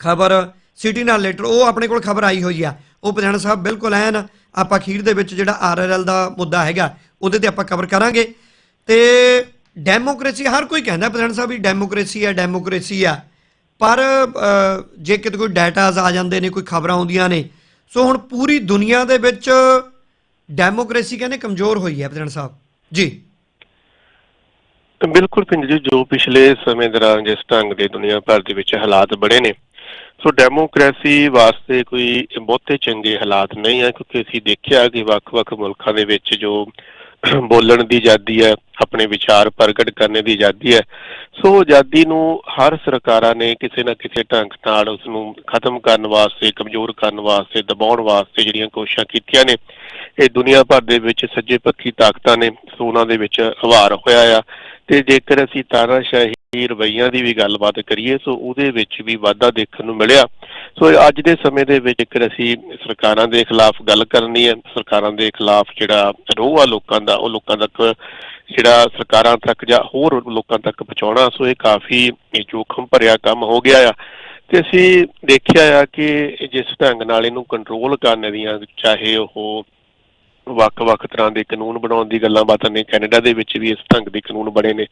ਖਬਰ ਸਿਟੀ ਨਾਲ ਲੈਟਰ ਉਹ ਆਪਣੇ ਕੋਲ ਖਬਰ ਆਈ ਹੋਈ ਆ। ਉਹ ਪਧਾਨ ਸਾਹਿਬ, ਬਿਲਕੁਲ ਐਨ ਆਪਾਂ ਅਖੀਰ ਦੇ ਵਿੱਚ ਜਿਹੜਾ ਆਰਆਰਐਲ ਦਾ ਮੁੱਦਾ ਹੈਗਾ, ਉਹਦੇ ਤੇ ਆਪਾਂ ਕਵਰ ਕਰਾਂਗੇ। ਤੇ ਡੈਮੋਕ੍ਰੇਸੀ ਹਰ ਕੋਈ ਕਹਿੰਦਾ ਪਧਾਨ ਸਾਹਿਬ ਵੀ ਡੈਮੋਕ੍ਰੇਸੀ ਹੈ ਡੈਮੋਕ੍ਰੇਸੀ ਆ। ਪਰ ਜੇ ਕਿਤੇ ਕੋਈ ਡਾਟਾਜ਼ ਆ ਜਾਂਦੇ ਨੇ, ਕੋਈ ਖਬਰਾਂ ਆਉਂਦੀਆਂ ਨੇ, ਸੋ ਹੁਣ ਪੂਰੀ ਦੁਨੀਆ ਦੇ ਵਿੱਚ ਡੈਮੋਕ੍ਰੇਸੀ ਕਹਿੰਦੇ ਕਮਜ਼ੋਰ ਹੋਈ ਹੈ ਪਧਾਨ ਸਾਹਿਬ। ਜੀ। ਬਿਲਕੁਲ ਪਿੰਡ ਜੀ, ਜੋ ਪਿਛਲੇ ਸਮੇਂ ਦੌਰਾਨ ਜਿਸ ਢੰਗ ਦੇ ਦੁਨੀਆ ਭਰ ਦੇ ਵਿੱਚ ਹਾਲਾਤ ਬਣੇ ਨੇ, ਸੋ ਡੈਮੋਕ੍ਰੇਸੀ ਵਾਸਤੇ ਕੋਈ ਬਹੁਤੇ ਚੰਗੇ ਹਾਲਾਤ ਨਹੀਂ ਆ, ਕਿਉਂਕਿ ਅਸੀਂ ਦੇਖਿਆ ਕਿ ਵੱਖ-ਵੱਖ ਮੁਲਕਾਂ ਦੇ ਵਿੱਚ ਜੋ ਬੋਲਣ ਦੀ ਆਜ਼ਾਦੀ ਹੈ, ਆਪਣੇ ਵਿਚਾਰ ਪ੍ਰਗਟ ਕਰਨ ਦੀ ਆਜ਼ਾਦੀ ਹੈ। ਸੋ ਆਜ਼ਾਦੀ ਨੂੰ ਹਰ ਸਰਕਾਰਾਂ ਨੇ ਕਿਸੇ ਨਾ ਕਿਸੇ ਢੰਗ ਨਾਲ ਉਸ ਨੂੰ ਖਤਮ ਕਰਨ ਵਾਸਤੇ, ਕਮਜ਼ੋਰ ਕਰਨ ਵਾਸਤੇ, ਦਬਾਉਣ ਵਾਸਤੇ ਜਿਹੜੀਆਂ ਕੋਸ਼ਿਸ਼ਾਂ ਕੀਤੀਆਂ ਨੇ, ਇਹ ਦੁਨੀਆ ਭਰ ਦੇ ਵਿੱਚ ਸੱਜੇ ਪੱਖੀ ਤਾਕਤਾਂ ਨੇ, ਸੋ ਉਹਨਾਂ ਦੇ ਵਿੱਚ ਹਵਾਰ ਹੋਇਆ ਆ। ਤੇ ਜੇਕਰ ਅਸੀਂ ਤਾਨਾਸ਼ਾਹੀ ਰਵਈਆਂ ਦੀ ਵੀ ਗੱਲਬਾਤ ਕਰੀਏ, ਸੋ ਉਹਦੇ ਵਿੱਚ ਵੀ ਵਾਧਾ ਦੇਖਣ ਨੂੰ ਮਿਲਿਆ। ਸੋ ਅੱਜ ਦੇ ਸਮੇਂ ਦੇ ਵਿੱਚ ਜੇਕਰ ਅਸੀਂ ਸਰਕਾਰਾਂ ਦੇ ਖਿਲਾਫ ਗੱਲ ਕਰਨੀ ਹੈ, ਸਰਕਾਰਾਂ ਦੇ ਖਿਲਾਫ ਜਿਹੜਾ ਰੋਹ ਆ ਲੋਕਾਂ ਦਾ, ਉਹ ਲੋਕਾਂ ਤੱਕ ਜਿਹੜਾ ਸਰਕਾਰਾਂ ਤੱਕ ਜਾਂ ਹੋਰ ਲੋਕਾਂ ਤੱਕ ਪਹੁੰਚਾਉਣਾ, ਸੋ ਇਹ ਕਾਫੀ ਜੋਖਮ ਭਰਿਆ ਕੰਮ ਹੋ ਗਿਆ ਆ। ਤੇ ਅਸੀਂ ਦੇਖਿਆ ਆ ਕਿ ਜਿਸ ਢੰਗ ਨਾਲ ਇਹਨੂੰ ਕੰਟਰੋਲ ਕਰਨ ਦੀਆਂ, ਚਾਹੇ ਉਹ ਵੱਖ-ਵੱਖ ਤਰ੍ਹਾਂ ਦੇ ਕਾਨੂੰਨ ਬਣਾਉਣ ਦੀ ਗੱਲਾਂ ਬਾਤਾਂ ਨੇ। ਕੈਨੇਡਾ ਦੇ ਵਿੱਚ ਵੀ ਇਸ ਢੰਗ ਦੇ ਕਾਨੂੰਨ ਬਣੇ ਨੇ।